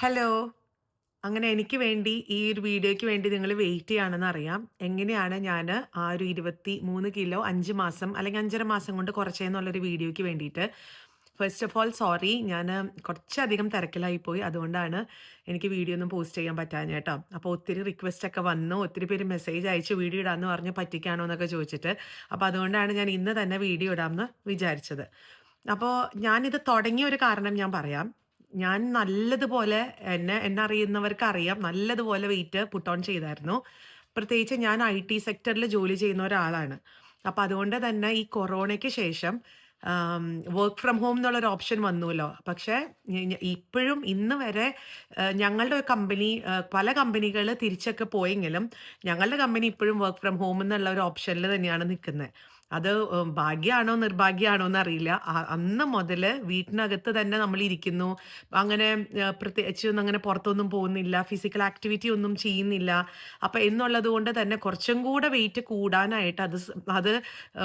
Hello. അങ്ങനെ എനിക്ക് വേണ്ടി ഈ ഒരു വീഡിയോയ്ക്ക് വേണ്ടി നിങ്ങൾ വെയിറ്റ് ചെയ്യുകയാണെന്ന് അറിയാം. എങ്ങനെയാണ് ഞാൻ ആ ഒരു 23 കിലോ അഞ്ച് മാസം അല്ലെങ്കിൽ 5 1/2 മാസം കൊണ്ട് കുറച്ചേന്നുള്ളൊരു വീഡിയോയ്ക്ക് വേണ്ടിയിട്ട്. ഫസ്റ്റ് ഓഫ് ഓൾ സോറി ഞാൻ കുറച്ചധികം തിരക്കിലായി പോയി. അതുകൊണ്ടാണ് എനിക്ക് വീഡിയോ ഒന്നും പോസ്റ്റ് ചെയ്യാൻ പറ്റാഞ്ഞ കേട്ടോ അപ്പോൾ ഒത്തിരി റിക്വസ്റ്റ് ഒക്കെ വന്നു. ഒത്തിരി പേര് മെസ്സേജ് അയച്ച് വീഡിയോ ഇടാമെന്ന് പറഞ്ഞ് പറ്റിക്കാണോ എന്നൊക്കെ ചോദിച്ചിട്ട്. അപ്പോൾ അതുകൊണ്ടാണ് ഞാൻ ഇന്ന് തന്നെ വീഡിയോ ഇടാമെന്ന് വിചാരിച്ചത്. അപ്പോൾ ഞാനിത് തുടങ്ങിയ ഒരു കാരണം ഞാൻ പറയാം. ഞാൻ നല്ലതുപോലെ എന്നെ എന്നെ അറിയുന്നവർക്ക് അറിയാം നല്ലതുപോലെ വെയിറ്റ് പുട്ട് ഓൺ ചെയ്തായിരുന്നു. പ്രത്യേകിച്ച് ഞാൻ ഐ ടി സെക്ടറിൽ ജോലി ചെയ്യുന്ന ഒരാളാണ്. അപ്പോൾ അതുകൊണ്ട് തന്നെ ഈ കൊറോണയ്ക്ക് ശേഷം വർക്ക് ഫ്രം ഹോം എന്നുള്ളൊരു ഓപ്ഷൻ വന്നുല്ലോ പക്ഷേ ഇപ്പോഴും ഇന്ന് വരെ ഞങ്ങളുടെ കമ്പനി പല കമ്പനികൾ തിരിച്ചൊക്കെ പോയെങ്കിലും ഞങ്ങളുടെ കമ്പനി ഇപ്പോഴും വർക്ക് ഫ്രം ഹോം എന്നുള്ള ഒരു ഓപ്ഷനിൽ തന്നെയാണ് നിക്കുന്നെ. അത് ഭാഗ്യമാണോ നിർഭാഗ്യമാണോ എന്ന് എന്നറിയില്ല. അന്ന് മുതൽ വീട്ടിനകത്ത് തന്നെ നമ്മൾ ഇരിക്കുന്നു അങ്ങനെ പ്രത്യേകിച്ചൊന്നും അങ്ങനെ പുറത്തൊന്നും പോകുന്നില്ല. ഫിസിക്കൽ ആക്ടിവിറ്റി ഒന്നും ചെയ്യുന്നില്ല. അപ്പം എന്നുള്ളത് കൊണ്ട് തന്നെ കുറച്ചും കൂടെ വെയിറ്റ് കൂടാനായിട്ട് അത് അത്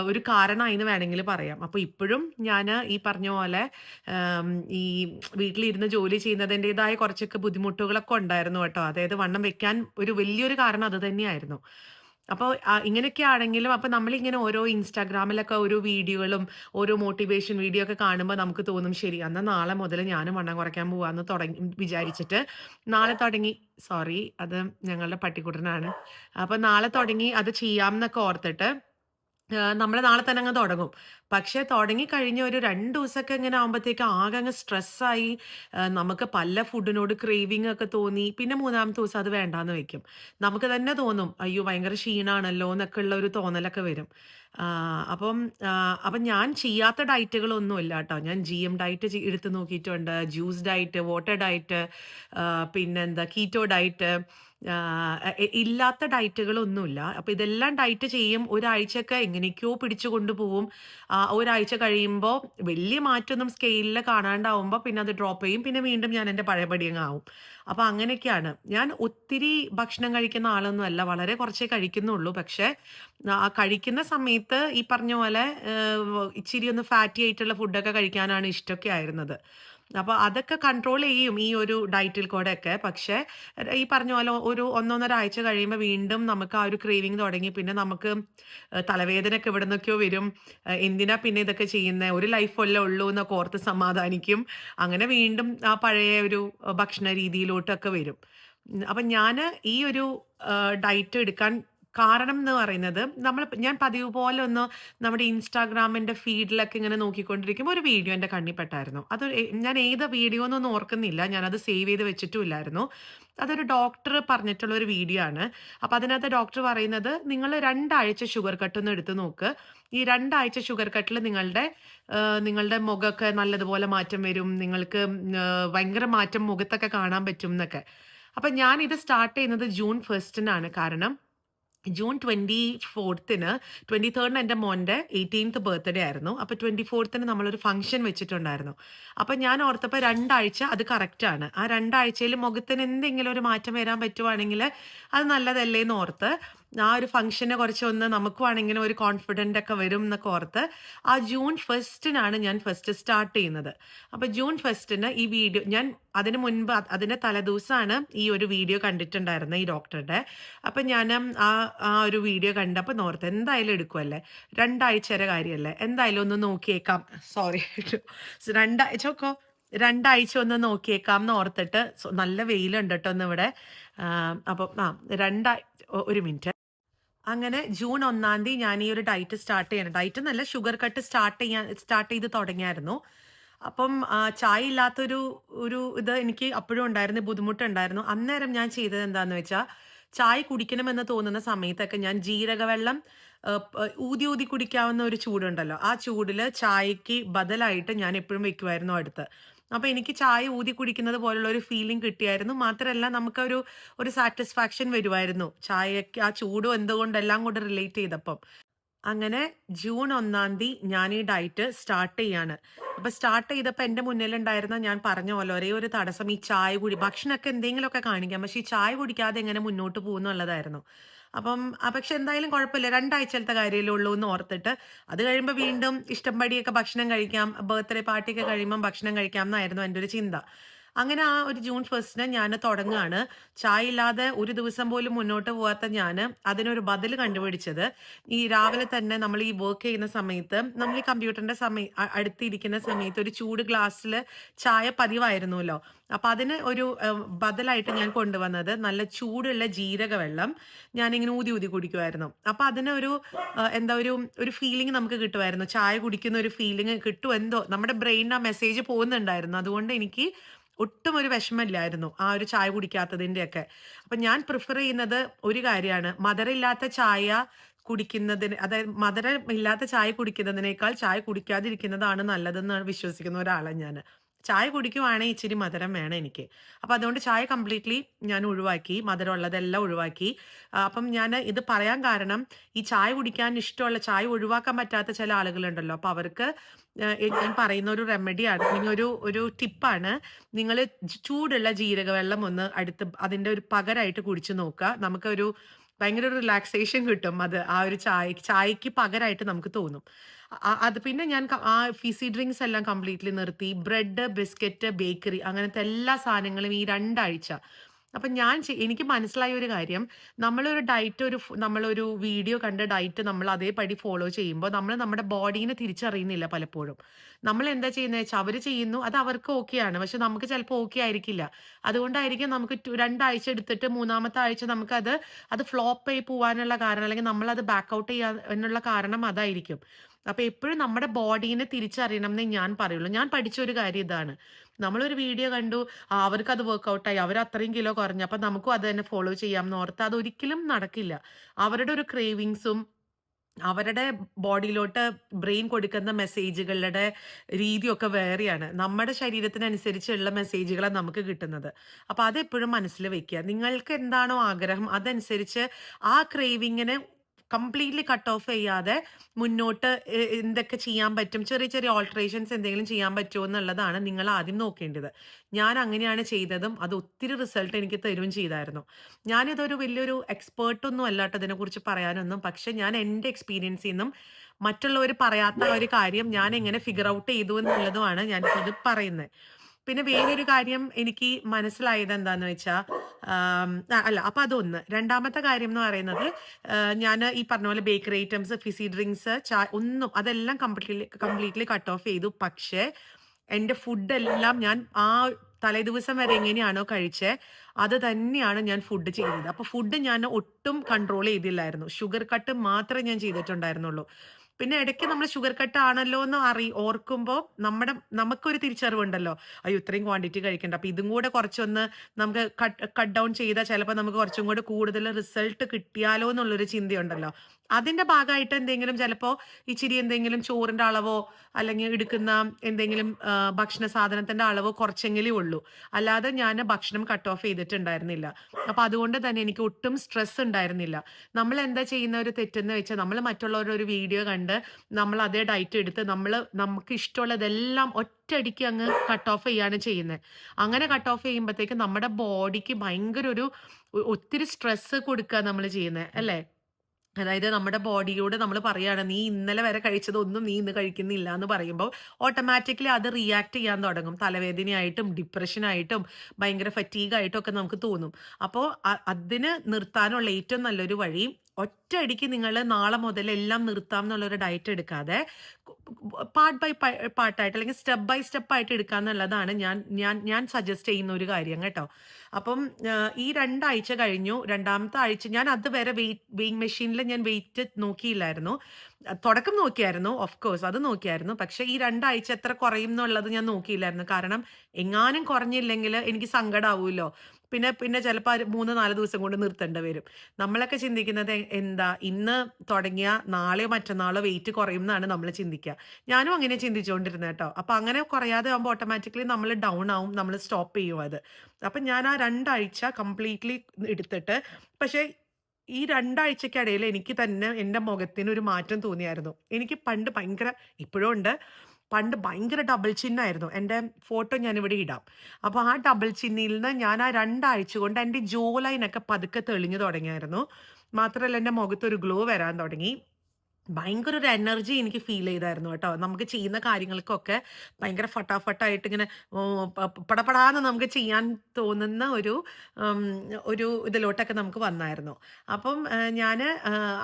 ഒരു കാരണമായിന്ന് വേണമെങ്കിൽ പറയാം. അപ്പോൾ ഇപ്പോഴും ഞാൻ ഈ പറഞ്ഞ പോലെ ഈ വീട്ടിലിരുന്ന് ജോലി ചെയ്യുന്നതിന്റെതായ കുറച്ചൊക്കെ ബുദ്ധിമുട്ടുകളൊക്കെ ഉണ്ടായിരുന്നു കേട്ടോ. അതായത് വണ്ണം വെക്കാൻ ഒരു വലിയൊരു കാരണം അത് തന്നെയായിരുന്നു. അപ്പോൾ ഇങ്ങനെയൊക്കെ ആണെങ്കിലും അപ്പൊ നമ്മളിങ്ങനെ ഓരോ ഇൻസ്റ്റാഗ്രാമിലൊക്കെ ഓരോ വീഡിയോകളും ഓരോ മോട്ടിവേഷൻ വീഡിയോ ഒക്കെ കാണുമ്പോൾ നമുക്ക് തോന്നും ശരി എന്നാൽ നാളെ മുതൽ ഞാനും വണ്ണം കുറയ്ക്കാൻ പോവാന്ന് തുടങ്ങി വിചാരിച്ചിട്ട് നാളെ തുടങ്ങി സോറി അത് ഞങ്ങളുടെ പട്ടിക്കുട്ടനാണ്. അപ്പൊ നാളെ തുടങ്ങി അത് ചെയ്യാംന്നൊക്കെ ഓർത്തിട്ട് ഏഹ്, നമ്മൾ നാളെ തന്നെ അങ്ങ് തുടങ്ങും. പക്ഷേ തുടങ്ങി കഴിഞ്ഞ ഒരു രണ്ട് ദിവസമൊക്കെ ഇങ്ങനെ ആകുമ്പോഴത്തേക്ക് ആകെ അങ്ങ് സ്ട്രെസ്സായി നമുക്ക് പല ഫുഡിനോട് ക്രേവിംഗ് ഒക്കെ തോന്നി. പിന്നെ മൂന്നാമത്തെ ദിവസം അത് വേണ്ടാന്ന് വെക്കും. നമുക്ക് തന്നെ തോന്നും അയ്യോ ഭയങ്കര ക്ഷീണാണല്ലോ എന്നൊക്കെ ഉള്ള ഒരു തോന്നലൊക്കെ വരും. അപ്പം അപ്പം ഞാൻ ചെയ്യാത്ത ഡയറ്റുകളൊന്നും ഇല്ല കേട്ടോ ഞാൻ ജി എം ഡയറ്റ് എടുത്ത് നോക്കിയിട്ടുണ്ട്. ജ്യൂസ് ഡയറ്റ്, വാട്ടർ ഡയറ്റ് പിന്നെന്താ കീറ്റോ ഡയറ്റ് ഇല്ലാത്ത ഡയറ്റുകളൊന്നുമില്ല. അപ്പൊ ഇതെല്ലാം ഡയറ്റ് ചെയ്യും. ഒരാഴ്ചയൊക്കെ എങ്ങനെയൊക്കെയോ പിടിച്ചു കൊണ്ടുപോകും ഒരാഴ്ച കഴിയുമ്പോൾ വലിയ മാറ്റമൊന്നും സ്കെയിലിൽ കാണാണ്ടാവുമ്പോൾ പിന്നെ അത് ഡ്രോപ്പ് ചെയ്യും. പിന്നെ വീണ്ടും ഞാൻ എന്റെ പഴയപടി അങ്ങ് ആവും. അപ്പോൾ അങ്ങനെയൊക്കെയാണ്. ഞാൻ ഒത്തിരി ഭക്ഷണം കഴിക്കുന്ന ആളൊന്നുമല്ല വളരെ കുറച്ചേ കഴിക്കുന്നുള്ളൂ. പക്ഷേ കഴിക്കുന്ന സമയത്ത് ഈ പറഞ്ഞ പോലെ ഇച്ചിരി ഒന്ന് ഫാറ്റി ആയിട്ടുള്ള ഫുഡൊക്കെ കഴിക്കാനാണ് ഇഷ്ടമൊക്കെ ആയിരുന്നത്. അപ്പൊ അതൊക്കെ കൺട്രോൾ ചെയ്യും ഈ ഒരു ഡയറ്റിൽ കൂടെയൊക്കെ. പക്ഷേ ഈ പറഞ്ഞ പോലെ ഒരു 1 1/2 ആഴ്ച കഴിയുമ്പോൾ വീണ്ടും നമുക്ക് ആ ഒരു ക്രീവിങ് തുടങ്ങി. പിന്നെ നമുക്ക് തലവേദനയൊക്കെ ഇവിടെ നിന്നൊക്കെയോ വരും. എന്തിനാ പിന്നെ ഇതൊക്കെ ചെയ്യുന്നത് ഒരു ലൈഫല്ലേ ഉള്ളൂ എന്നൊക്കെ ഓർത്ത് സമാധാനിക്കും. അങ്ങനെ വീണ്ടും ആ പഴയ ഒരു ഭക്ഷണ രീതിയിലോട്ടൊക്കെ വരും. അപ്പം ഞാൻ ഈ ഒരു ഡയറ്റ് എടുക്കാൻ കാരണം എന്ന് പറയുന്നത് നമ്മൾ ഞാൻ പതിവ് പോലെ ഒന്ന് നമ്മുടെ ഇൻസ്റ്റാഗ്രാമിന്റെ ഫീഡിലൊക്കെ ഇങ്ങനെ നോക്കിക്കൊണ്ടിരിക്കുമ്പോൾ ഒരു വീഡിയോ എന്റെ കണ്ണിപ്പെട്ടായിരുന്നു അത് ഞാൻ ഏത് വീഡിയോ എന്നൊന്നും ഓർക്കുന്നില്ല. ഞാനത് സേവ് ചെയ്ത് വെച്ചിട്ടുമില്ലായിരുന്നു. അതൊരു ഡോക്ടർ പറഞ്ഞിട്ടുള്ള ഒരു വീഡിയോ ആണ്. അപ്പോൾ അതിനകത്ത് ഡോക്ടർ പറയുന്നത് നിങ്ങൾ രണ്ടാഴ്ച ഷുഗർ കട്ട് ഒന്ന് എടുത്ത് നോക്ക്. ഈ രണ്ടാഴ്ച ഷുഗർ കട്ടിൽ നിങ്ങളുടെ നിങ്ങളുടെ മുഖമൊക്കെ നല്ലതുപോലെ മാറ്റം വരും. നിങ്ങൾക്ക് ഭയങ്കര മാറ്റം മുഖത്തൊക്കെ കാണാൻ പറ്റും എന്നൊക്കെ. അപ്പം ഞാൻ ഇത് സ്റ്റാർട്ട് ചെയ്യുന്നത് ജൂൺ ഫസ്റ്റിനാണ് കാരണം ജൂൺ 24ന് 23ന് എന്റെ മോന്റെ 18th ബർത്ത്ഡേ ആയിരുന്നു. അപ്പൊ 24ന് നമ്മളൊരു ഫംഗ്ഷൻ വെച്ചിട്ടുണ്ടായിരുന്നു. അപ്പോൾ ഞാൻ ഓർത്തപ്പോ രണ്ടാഴ്ച അത് കറക്റ്റ് ആണ്. ആ 2 ആഴ്ചയിൽ മുഖത്തിന് എന്തെങ്കിലും ഒരു മാറ്റം വരാൻ പറ്റുവാണെങ്കിൽ അത് നല്ലതല്ലേ എന്ന് ഓർത്ത് ആ ഒരു ഫംഗ്ഷന് കുറച്ചൊന്ന് നമുക്കും ആണെങ്കിലും ഒരു കോൺഫിഡന്റ് ഒക്കെ വരും എന്നൊക്കെ ഓർത്ത് ആ ജൂൺ ഫസ്റ്റിനാണ് ഞാൻ ഫസ്റ്റ് സ്റ്റാർട്ട് ചെയ്യുന്നത്. അപ്പോൾ ജൂൺ ഫസ്റ്റിന് ഈ വീഡിയോ ഞാൻ അതിന് മുൻപ് അതിന്റെ തലേദിവസമാണ് ഈ ഒരു വീഡിയോ കണ്ടിട്ടുണ്ടായിരുന്നത് ഈ ഡോക്ടറുടെ. അപ്പം ഞാൻ ആ ആ ഒരു വീഡിയോ കണ്ടപ്പോൾ നോർത്ത് എന്തായാലും എടുക്കുവല്ലേ. 2 ആഴ്ചയുടെ കാര്യമല്ലേ. എന്തായാലും ഒന്ന് നോക്കിയേക്കാം. സോറി 2 ആഴ്ച ഒക്കെ രണ്ടാഴ്ച ഒന്ന് നോക്കിയേക്കാം എന്ന് ഓർത്തിട്ട് നല്ല വെയിലുണ്ട് കേട്ടോ ഒന്നിവിടെ അപ്പം ആ രണ്ടാഴ്ച ഒരു മിനിറ്റ്. അങ്ങനെ ജൂൺ ഒന്നാം തീയതി ഞാൻ ഈ ഒരു ഡയറ്റ് സ്റ്റാർട്ട് ചെയ്യണം. ഡയറ്റ് നല്ല ഷുഗർ കട്ട് സ്റ്റാർട്ട് ചെയ്യാൻ സ്റ്റാർട്ട് ചെയ്ത് തുടങ്ങിയായിരുന്നു. അപ്പം ചായ ഇല്ലാത്തൊരു ഒരു ഇത് എനിക്ക് അപ്പോഴും ഉണ്ടായിരുന്നു. ബുദ്ധിമുട്ടുണ്ടായിരുന്നു. അന്നേരം ഞാൻ ചെയ്തത് എന്താണെന്ന് വെച്ചാൽ ചായ കുടിക്കണമെന്ന് തോന്നുന്ന സമയത്തൊക്കെ ഞാൻ ജീരകവെള്ളം ഊതി ഊതി കുടിക്കാവുന്ന ഒരു ചൂടുണ്ടല്ലോ. ആ ചൂടിൽ ചായക്ക് ബദലായിട്ട് ഞാൻ എപ്പോഴും വെക്കുമായിരുന്നു അടുത്ത്. അപ്പൊ എനിക്ക് ചായ ഊതി കുടിക്കുന്നത് പോലുള്ള ഒരു ഫീലിംഗ് കിട്ടിയായിരുന്നു. മാത്രമല്ല നമുക്കൊരു ഒരു സാറ്റിസ്ഫാക്ഷൻ വരുമായിരുന്നു ചായക്ക് ആ ചൂടും എന്തുകൊണ്ടെല്ലാം കൂടെ റിലേറ്റ് ചെയ്തപ്പം. അങ്ങനെ ജൂൺ ഒന്നാം തീയതി ഞാൻ ഈ ഡയറ്റ് സ്റ്റാർട്ട് ചെയ്യാണ്. അപ്പൊ സ്റ്റാർട്ട് ചെയ്തപ്പോൾ എന്റെ മുന്നിലുണ്ടായിരുന്ന ഞാൻ പറഞ്ഞ പോലെ ഒരേ ഒരു തടസ്സം ഈ ചായ കുടി ഭക്ഷണമൊക്കെ എന്തെങ്കിലുമൊക്കെ കാണിക്കാം. പക്ഷെ ഈ ചായ കുടിക്കാതെ എങ്ങനെ മുന്നോട്ട് പോകും എന്നുള്ളതായിരുന്നു. അപ്പം പക്ഷെ എന്തായാലും കുഴപ്പമില്ല. 2 ആഴ്ചയിലത്തെ കാര്യമല്ലേ ഉള്ളൂ എന്ന് ഓർത്തിട്ട് അത് കഴിയുമ്പോൾ വീണ്ടും ഇഷ്ടംപടിയൊക്കെ ഭക്ഷണം കഴിക്കാം. ബർത്ത്ഡേ പാർട്ടിയൊക്കെ കഴിയുമ്പം ഭക്ഷണം കഴിക്കാം എന്നായിരുന്നു എന്റെ ഒരു ചിന്ത. അങ്ങനെ ആ ഒരു ജൂൺ ഫസ്റ്റിന് ഞാൻ തുടങ്ങുകയാണ്. ചായ ഇല്ലാതെ ഒരു ദിവസം പോലും മുന്നോട്ട് പോകാത്ത ഞാൻ അതിനൊരു ബദൽ കണ്ടുപിടിച്ചത്, ഈ രാവിലെ തന്നെ നമ്മൾ ഈ വർക്ക് ചെയ്യുന്ന സമയത്ത്, നമ്മൾ ഈ കമ്പ്യൂട്ടറിന്റെ സമയ അടുത്തിരിക്കുന്ന സമയത്ത് ഒരു ചൂട് ഗ്ലാസ്സിൽ ചായ പതിവായിരുന്നല്ലോ. അപ്പൊ അതിന് ഒരു ബദലായിട്ട് ഞാൻ കൊണ്ടുവന്നത് നല്ല ചൂടുള്ള ജീരക വെള്ളം ഇങ്ങനെ ഊതി ഊതി കുടിക്കുമായിരുന്നു. അപ്പൊ അതിനൊരു എന്താ ഒരു ഒരു ഫീലിംഗ് നമുക്ക് കിട്ടുമായിരുന്നു. ചായ കുടിക്കുന്ന ഒരു ഫീലിംഗ് കിട്ടും എന്തോ നമ്മുടെ ബ്രെയിനിന് ആ മെസ്സേജ് പോകുന്നുണ്ടായിരുന്നു. അതുകൊണ്ട് എനിക്ക് ഒട്ടും ഒരു വിഷമമില്ലായിരുന്നു. ആ ഒരു ചായ കുടിക്കാത്തതിന്റെയൊക്കെ അപ്പം ഞാൻ പ്രിഫർ ചെയ്യുന്നത് ഒരു കാര്യമാണ്. മധുരമില്ലാത്ത ചായ കുടിക്കുന്നതിന് അതായത് മധുരം ഇല്ലാത്ത ചായ കുടിക്കുന്നതിനേക്കാൾ ചായ കുടിക്കാതിരിക്കുന്നതാണ് നല്ലതെന്ന് വിശ്വസിക്കുന്ന ഒരാളാണ് ഞാൻ. ചായ കുടിക്കുവാണെങ്കിൽ ഇച്ചിരി മധുരം വേണം എനിക്ക്. അപ്പോൾ അതുകൊണ്ട് ചായ കംപ്ലീറ്റ്ലി ഞാൻ ഒഴിവാക്കി. മധുരം ഉള്ളതെല്ലാം ഒഴിവാക്കി. അപ്പം ഞാൻ ഇത് പറയാൻ കാരണം ഈ ചായ കുടിക്കാൻ ഇഷ്ടമുള്ള ചായ ഒഴിവാക്കാൻ പറ്റാത്ത ചില ആളുകളുണ്ടല്ലോ. അപ്പോൾ അവർക്ക് ഞാൻ പറയുന്ന ഒരു റെമഡിയാണ് അല്ലെങ്കിൽ ഒരു ഒരു ടിപ്പാണ്. നിങ്ങൾ ചൂടുള്ള ജീരക വെള്ളം ഒന്ന് അടുത്ത് അതിന്റെ ഒരു പകരായിട്ട് കുടിച്ചു നോക്കുക. നമുക്കൊരു ഭയങ്കര ഒരു റിലാക്സേഷൻ കിട്ടും അത് ആ ഒരു ചായ ചായക്ക് പകരായിട്ട് നമുക്ക് തോന്നും. അത് പിന്നെ ഞാൻ ആ ഫിസി ഡ്രിങ്ക്സ് എല്ലാം കംപ്ലീറ്റ്ലി നിർത്തി. ബ്രെഡ്, ബിസ്ക്കറ്റ്, ബേക്കറി അങ്ങനത്തെ എല്ലാ സാധനങ്ങളും ഈ 2 ആഴ്ച. അപ്പൊ ഞാൻ എനിക്ക് മനസ്സിലായ ഒരു കാര്യം, നമ്മളൊരു ഡയറ്റ് ഒരു നമ്മളൊരു വീഡിയോ കണ്ട ഡയറ്റ് നമ്മൾ അതേപടി ഫോളോ ചെയ്യുമ്പോൾ നമ്മൾ നമ്മുടെ ബോഡീനെ തിരിച്ചറിയുന്നില്ല പലപ്പോഴും. നമ്മൾ എന്താ ചെയ്യുന്നത് വെച്ചാൽ അവർ ചെയ്യുന്നു അത് അവർക്ക് ഓക്കെയാണ്. പക്ഷെ നമുക്ക് ചിലപ്പോൾ ഓക്കെ ആയിരിക്കില്ല. അതുകൊണ്ടായിരിക്കും നമുക്ക് രണ്ടാഴ്ച 2 എടുത്തിട്ട് മൂന്നാമത്തെ ആഴ്ച നമുക്കത് അത് ഫ്ലോപ്പ് ആയി പോവാനുള്ള കാരണം അല്ലെങ്കിൽ നമ്മളത് ബാക്ക് ഔട്ട് ചെയ്യാനുള്ള കാരണം അതായിരിക്കും. അപ്പൊ എപ്പോഴും നമ്മുടെ ബോഡീനെ തിരിച്ചറിയണം എന്നേ ഞാൻ പറയുള്ളൂ. ഞാൻ പഠിച്ച ഒരു കാര്യം ഇതാണ്. നമ്മളൊരു വീഡിയോ കണ്ടു, അവർക്ക് അത് വർക്ക്ഔട്ട് അവർ അത്രയും കിലോ കുറഞ്ഞു. അപ്പൊ നമുക്കും അത് തന്നെ ഫോളോ ഓർത്ത് അത് ഒരിക്കലും നടക്കില്ല. അവരുടെ ഒരു ക്രേവിങ്സും അവരുടെ ബോഡിയിലോട്ട് ബ്രെയിൻ കൊടുക്കുന്ന മെസ്സേജുകളുടെ രീതിയൊക്കെ വേറെയാണ്. നമ്മുടെ ശരീരത്തിനനുസരിച്ചുള്ള മെസ്സേജുകളാണ് നമുക്ക് കിട്ടുന്നത്. അപ്പൊ അതെപ്പോഴും മനസ്സിൽ വെക്കുക. നിങ്ങൾക്ക് എന്താണോ ആഗ്രഹം അതനുസരിച്ച് ആ ക്രേവിങ്ങിന് കംപ്ലീറ്റ്ലി കട്ട് ഓഫ് ചെയ്യാതെ മുന്നോട്ട് എന്തൊക്കെ ചെയ്യാൻ പറ്റും, ചെറിയ ചെറിയ ഓൾട്ടറേഷൻസ് എന്തെങ്കിലും ചെയ്യാൻ പറ്റുമോ എന്നുള്ളതാണ് നിങ്ങൾ ആദ്യം നോക്കേണ്ടത്. ഞാൻ അങ്ങനെയാണ് ചെയ്തതും അത് ഒത്തിരി റിസൾട്ട് എനിക്ക് തരുകയും ചെയ്തായിരുന്നു. ഞാനിതൊരു വലിയൊരു എക്സ്പേർട്ട് ഒന്നും അല്ലാട്ടോ ഇതിനെക്കുറിച്ച് പറയാനൊന്നും. പക്ഷെ ഞാൻ എന്റെ എക്സ്പീരിയൻസിൽ നിന്നും മറ്റുള്ളവർ പറയാത്ത ഒരു കാര്യം ഞാൻ എങ്ങനെ ഫിഗർ ഔട്ട് ചെയ്തു എന്നുള്ളതുമാണ് ഞാൻ ഇത് പറയുന്നത്. പിന്നെ വേറൊരു കാര്യം എനിക്ക് മനസ്സിലായത് എന്താന്ന് വെച്ചാ അല്ല അപ്പൊ അതൊന്ന്. രണ്ടാമത്തെ കാര്യം എന്ന് പറയുന്നത് ഞാൻ ഈ പറഞ്ഞ പോലെ ബേക്കറി ഐറ്റംസ്, ഫിസി ഡ്രിങ്ക്സ്, ചാ ഒന്നും അതെല്ലാം കംപ്ലീറ്റ്ലി കംപ്ലീറ്റ്ലി കട്ട് ഓഫ് ചെയ്തു. പക്ഷേ എന്റെ ഫുഡെല്ലാം ഞാൻ ആ തലേ ദിവസം വരെ എങ്ങനെയാണോ കഴിച്ചേ, അത് തന്നെയാണ് ഞാൻ ഫുഡ് ചെയ്തത്. അപ്പൊ ഫുഡ് ഞാൻ ഒട്ടും കൺട്രോൾ ചെയ്തില്ലായിരുന്നു. ഷുഗർ കട്ട് മാത്രമേ ഞാൻ ചെയ്തിട്ടുണ്ടായിരുന്നുള്ളൂ. പിന്നെ ഇടയ്ക്ക് നമ്മൾ ഷുഗർ കട്ട് ആണല്ലോ എന്ന് അറി ഓർക്കുമ്പോൾ നമ്മുടെ നമുക്കൊരു തിരിച്ചറിവുണ്ടല്ലോ. അയ്യോ! ഇത്രയും ക്വാണ്ടിറ്റി കഴിക്കണ്ട. അപ്പൊ ഇതും കൂടെ കുറച്ചൊന്ന് നമുക്ക് കട്ട് കട്ട് ഡൗൺ ചെയ്താൽ ചിലപ്പോൾ നമുക്ക് കുറച്ചും കൂടെ കൂടുതൽ റിസൾട്ട് കിട്ടിയാലോ എന്നുള്ളൊരു ചിന്തയുണ്ടല്ലോ. അതിന്റെ ഭാഗമായിട്ട് എന്തെങ്കിലും ചിലപ്പോ ഇച്ചിരി എന്തെങ്കിലും ചോറിന്റെ അളവോ അല്ലെങ്കിൽ എടുക്കുന്ന എന്തെങ്കിലും ഭക്ഷണ സാധനത്തിന്റെ അളവോ കുറച്ചെങ്കിലേ ഉള്ളൂ. അല്ലാതെ ഞാൻ ഭക്ഷണം കട്ട് ഓഫ് ചെയ്തിട്ടുണ്ടായിരുന്നില്ല. അപ്പൊ അതുകൊണ്ട് തന്നെ എനിക്ക് ഒട്ടും സ്ട്രെസ് ഉണ്ടായിരുന്നില്ല. നമ്മൾ എന്താ ചെയ്യുന്ന ഒരു തെറ്റെന്ന് വെച്ചാൽ നമ്മൾ മറ്റുള്ളവരുടെ ഒരു വീഡിയോ കണ്ട് നമ്മൾ അതേ ഡയറ്റ് എടുത്ത് നമ്മൾ നമുക്ക് ഇഷ്ടമുള്ളതെല്ലാം ഒറ്റയടിക്ക് അങ്ങ് കട്ട് ഓഫ് ചെയ്യാണ് ചെയ്യുന്നത്. അങ്ങനെ കട്ട് ഓഫ് ചെയ്യുമ്പോഴത്തേക്ക് നമ്മുടെ ബോഡിക്ക് ഭയങ്കര ഒരു ഒത്തിരി സ്ട്രെസ് കൊടുക്കുക നമ്മൾ ചെയ്യുന്നത് അല്ലേ? അതായത് നമ്മുടെ ബോഡിയോട് നമ്മൾ പറയുകയാണ് "നീ ഇന്നലെ വരെ കഴിച്ചതൊന്നും നീ ഇന്ന് കഴിക്കുന്നില്ല" എന്ന് പറയുമ്പോൾ ഓട്ടോമാറ്റിക്കലി അത് റിയാക്ട് ചെയ്യാൻ തുടങ്ങും. തലവേദനയായിട്ടും, ഡിപ്രഷനായിട്ടും, ഭയങ്കര ഫറ്റീഗായിട്ടും ഒക്കെ നമുക്ക് തോന്നും. അപ്പോൾ അതിന് നിർത്താനുള്ള ഏറ്റവും നല്ലൊരു വഴി ഒറ്റയടിക്ക് നിങ്ങൾ നാളെ മുതൽ എല്ലാം നിർത്താം എന്നുള്ളൊരു ഡയറ്റ് എടുക്കാതെ പാർട്ട് ബൈ പാർട്ടായിട്ട് അല്ലെങ്കിൽ സ്റ്റെപ്പ് ബൈ സ്റ്റെപ്പ് ആയിട്ട് എടുക്കുക എന്നുള്ളതാണ് ഞാൻ ഞാൻ ഞാൻ സജസ്റ്റ് ചെയ്യുന്ന ഒരു കാര്യം കേട്ടോ. അപ്പം ഈ രണ്ടാഴ്ച കഴിഞ്ഞു. രണ്ടാമത്തെ ആഴ്ച ഞാൻ അതുവരെ വെയിറ്റ് വെയിങ് മെഷീനിൽ ഞാൻ വെയിറ്റ് നോക്കിയില്ലായിരുന്നു. തുടക്കം നോക്കിയായിരുന്നു. ഓഫ് കോഴ്സ് അത് നോക്കിയായിരുന്നു. പക്ഷേ ഈ രണ്ടാഴ്ച എത്ര കുറയും എന്നുള്ളത് ഞാൻ നോക്കിയില്ലായിരുന്നു. കാരണം എങ്ങാനും കുറഞ്ഞില്ലെങ്കിൽ എനിക്ക് സങ്കടാവൂല്ലോ. പിന്നെ പിന്നെ ചിലപ്പോ ഒരു 3, 4 ദിവസം കൊണ്ട് നിർത്തേണ്ടി വരും. നമ്മളൊക്കെ ചിന്തിക്കുന്നത് എന്താ ഇന്ന് തുടങ്ങിയ നാളെയോ മറ്റന്നാളോ വെയിറ്റ് കുറയും എന്നാണ് നമ്മൾ ചിന്തിക്കുക. ഞാനും അങ്ങനെ ചിന്തിച്ചുകൊണ്ടിരുന്നത് കേട്ടോ. അപ്പം അങ്ങനെ കുറയാതെ ആകുമ്പോൾ ഓട്ടോമാറ്റിക്കലി നമ്മൾ ഡൗൺ ആവും. നമ്മൾ സ്റ്റോപ്പ് ചെയ്യും അത്. അപ്പം ഞാൻ ആ രണ്ടാഴ്ച കംപ്ലീറ്റ്ലി എടുത്തിട്ട് പക്ഷേ ഈ രണ്ടാഴ്ചക്കിടയിൽ എനിക്ക് തന്നെ എന്റെ മുഖത്തിന് ഒരു മാറ്റം തോന്നിയായിരുന്നു. എനിക്ക് പണ്ട് ഭയങ്കര ഇപ്പോഴും ഉണ്ട്. പണ്ട് ഭയങ്കര ഡബിൾ ചിന്നായിരുന്നു. എന്റെ ഫോട്ടോ ഞാനിവിടെ ഇടാം. അപ്പോൾ ആ ഡബിൾ ചിന്നിൽ നിന്ന് ഞാൻ ആ 2 ആഴ്ച കൊണ്ട് എന്റെ ജോ ലൈനൊക്കെ പതുക്കെ തെളിഞ്ഞു തുടങ്ങിയായിരുന്നു. മാത്രമല്ല എന്റെ മുഖത്തൊരു ഗ്ലോ വരാൻ തുടങ്ങി. ഭയങ്കര ഒരു എനർജി എനിക്ക് ഫീൽ ചെയ്തായിരുന്നു കേട്ടോ. നമുക്ക് ചെയ്യുന്ന കാര്യങ്ങൾക്കൊക്കെ ഭയങ്കര ഫട്ടാഫട്ടായിട്ട് ഇങ്ങനെ പടപടാന്ന് നമുക്ക് ചെയ്യാൻ തോന്നുന്ന ഒരു ഒരു ഇതിലോട്ടൊക്കെ നമുക്ക് വന്നായിരുന്നു. അപ്പം ഞാൻ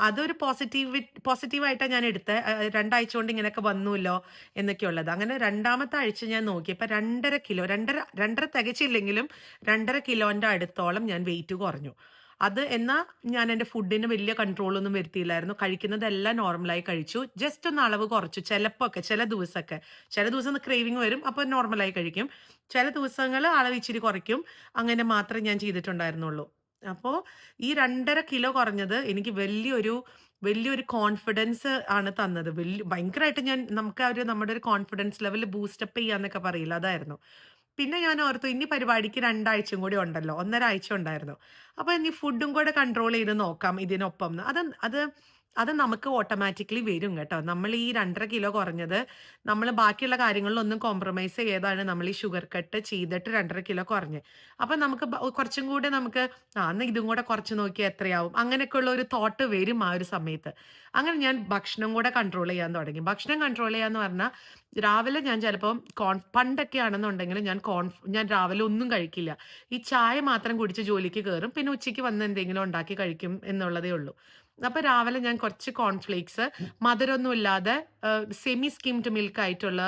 അതൊരു പോസിറ്റീവ് പോസിറ്റീവായിട്ടാണ് ഞാൻ എടുത്തത് രണ്ടാഴ്ച 2 ആഴ്ച കൊണ്ട് ഇങ്ങനെയൊക്കെ വന്നുല്ലോ എന്നൊക്കെയുള്ളത്. അങ്ങനെ രണ്ടാമത്തെ ആഴ്ച ഞാൻ നോക്കിയപ്പോൾ രണ്ടര കിലോ 2.5 2.5 തികച്ചില്ലെങ്കിലും രണ്ടര കിലോന്റെ അടുത്തോളം ഞാൻ വെയിറ്റ് കുറഞ്ഞു. അത് എന്നാ ഞാൻ എന്റെ ഫുഡിന് വലിയ കൺട്രോളൊന്നും വരുത്തിയില്ലായിരുന്നു. കഴിക്കുന്നതെല്ലാം നോർമലായി കഴിച്ചു. ജസ്റ്റ് ഒന്ന് അളവ് കുറച്ചു. ചിലപ്പൊക്കെ ചില ദിവസമൊക്കെ. ചില ദിവസം ക്രേവിങ് വരും. അപ്പോൾ നോർമലായി കഴിക്കും. ചില ദിവസങ്ങൾ അളവ് ഇച്ചിരി കുറയ്ക്കും. അങ്ങനെ മാത്രമേ ഞാൻ ചെയ്തിട്ടുണ്ടായിരുന്നുള്ളൂ. അപ്പോൾ ഈ 2.5 കിലോ കുറഞ്ഞത് എനിക്ക് വലിയൊരു വലിയൊരു കോൺഫിഡൻസ് ആണ് തന്നത്. വലിയ ഭയങ്കരമായിട്ട് ഞാൻ നമുക്ക് ആ ഒരു നമ്മുടെ ഒരു കോൺഫിഡൻസ് ലെവൽ ബൂസ്റ്റപ്പ് ചെയ്യാന്നൊക്കെ പറയില്ല അതായിരുന്നു. പിന്നെ ഞാൻ ഓർത്തു ഇനി പരിപാടിക്ക് രണ്ടാഴ്ചയും കൂടി ഉണ്ടല്ലോ. ഒന്നര ആഴ്ച ഉണ്ടായിരുന്നു. അപ്പോൾ ഇനി ഫുഡും കൂടെ കൺട്രോൾ ചെയ്ത് നോക്കാം ഇതിനൊപ്പം അത് അത് അത് നമുക്ക് ഓട്ടോമാറ്റിക്കലി വരും കേട്ടോ. നമ്മൾ ഈ രണ്ടര കിലോ കുറഞ്ഞത് നമ്മൾ ബാക്കിയുള്ള കാര്യങ്ങളിലൊന്നും കോംപ്രമൈസ് ചെയ്താണ് നമ്മൾ ഈ ഷുഗർ കട്ട് ചെയ്തിട്ട് രണ്ടര കിലോ കുറഞ്ഞ് അപ്പം നമുക്ക് കുറച്ചും കൂടെ നമുക്ക് ആ എന്നാൽ ഇതും കൂടെ കുറച്ച് നോക്കിയാൽ എത്രയാവും? അങ്ങനെയൊക്കെയുള്ള ഒരു തോട്ട് വരും ആ ഒരു സമയത്ത്. അങ്ങനെ ഞാൻ ഭക്ഷണം കൂടെ കൺട്രോൾ ചെയ്യാൻ തുടങ്ങി. ഭക്ഷണം കൺട്രോൾ ചെയ്യാന്ന് പറഞ്ഞാൽ രാവിലെ ഞാൻ ചിലപ്പം കോൺ പണ്ടൊക്കെ ആണെന്നുണ്ടെങ്കിൽ ഞാൻ കോൺ ഞാൻ രാവിലെ ഒന്നും കഴിക്കില്ല. ഈ ചായ മാത്രം കുടിച്ച് ജോലിക്ക് കയറും പിന്നെ ഉച്ചയ്ക്ക് വന്ന് എന്തെങ്കിലും ഉണ്ടാക്കി കഴിക്കും എന്നുള്ളതേ ഉള്ളൂ. അപ്പൊ രാവിലെ ഞാൻ കുറച്ച് കോൺഫ്ലേക്സ് മധുരമൊന്നും ഇല്ലാതെ സെമി സ്കിംഡ് മിൽക്ക് ആയിട്ടുള്ള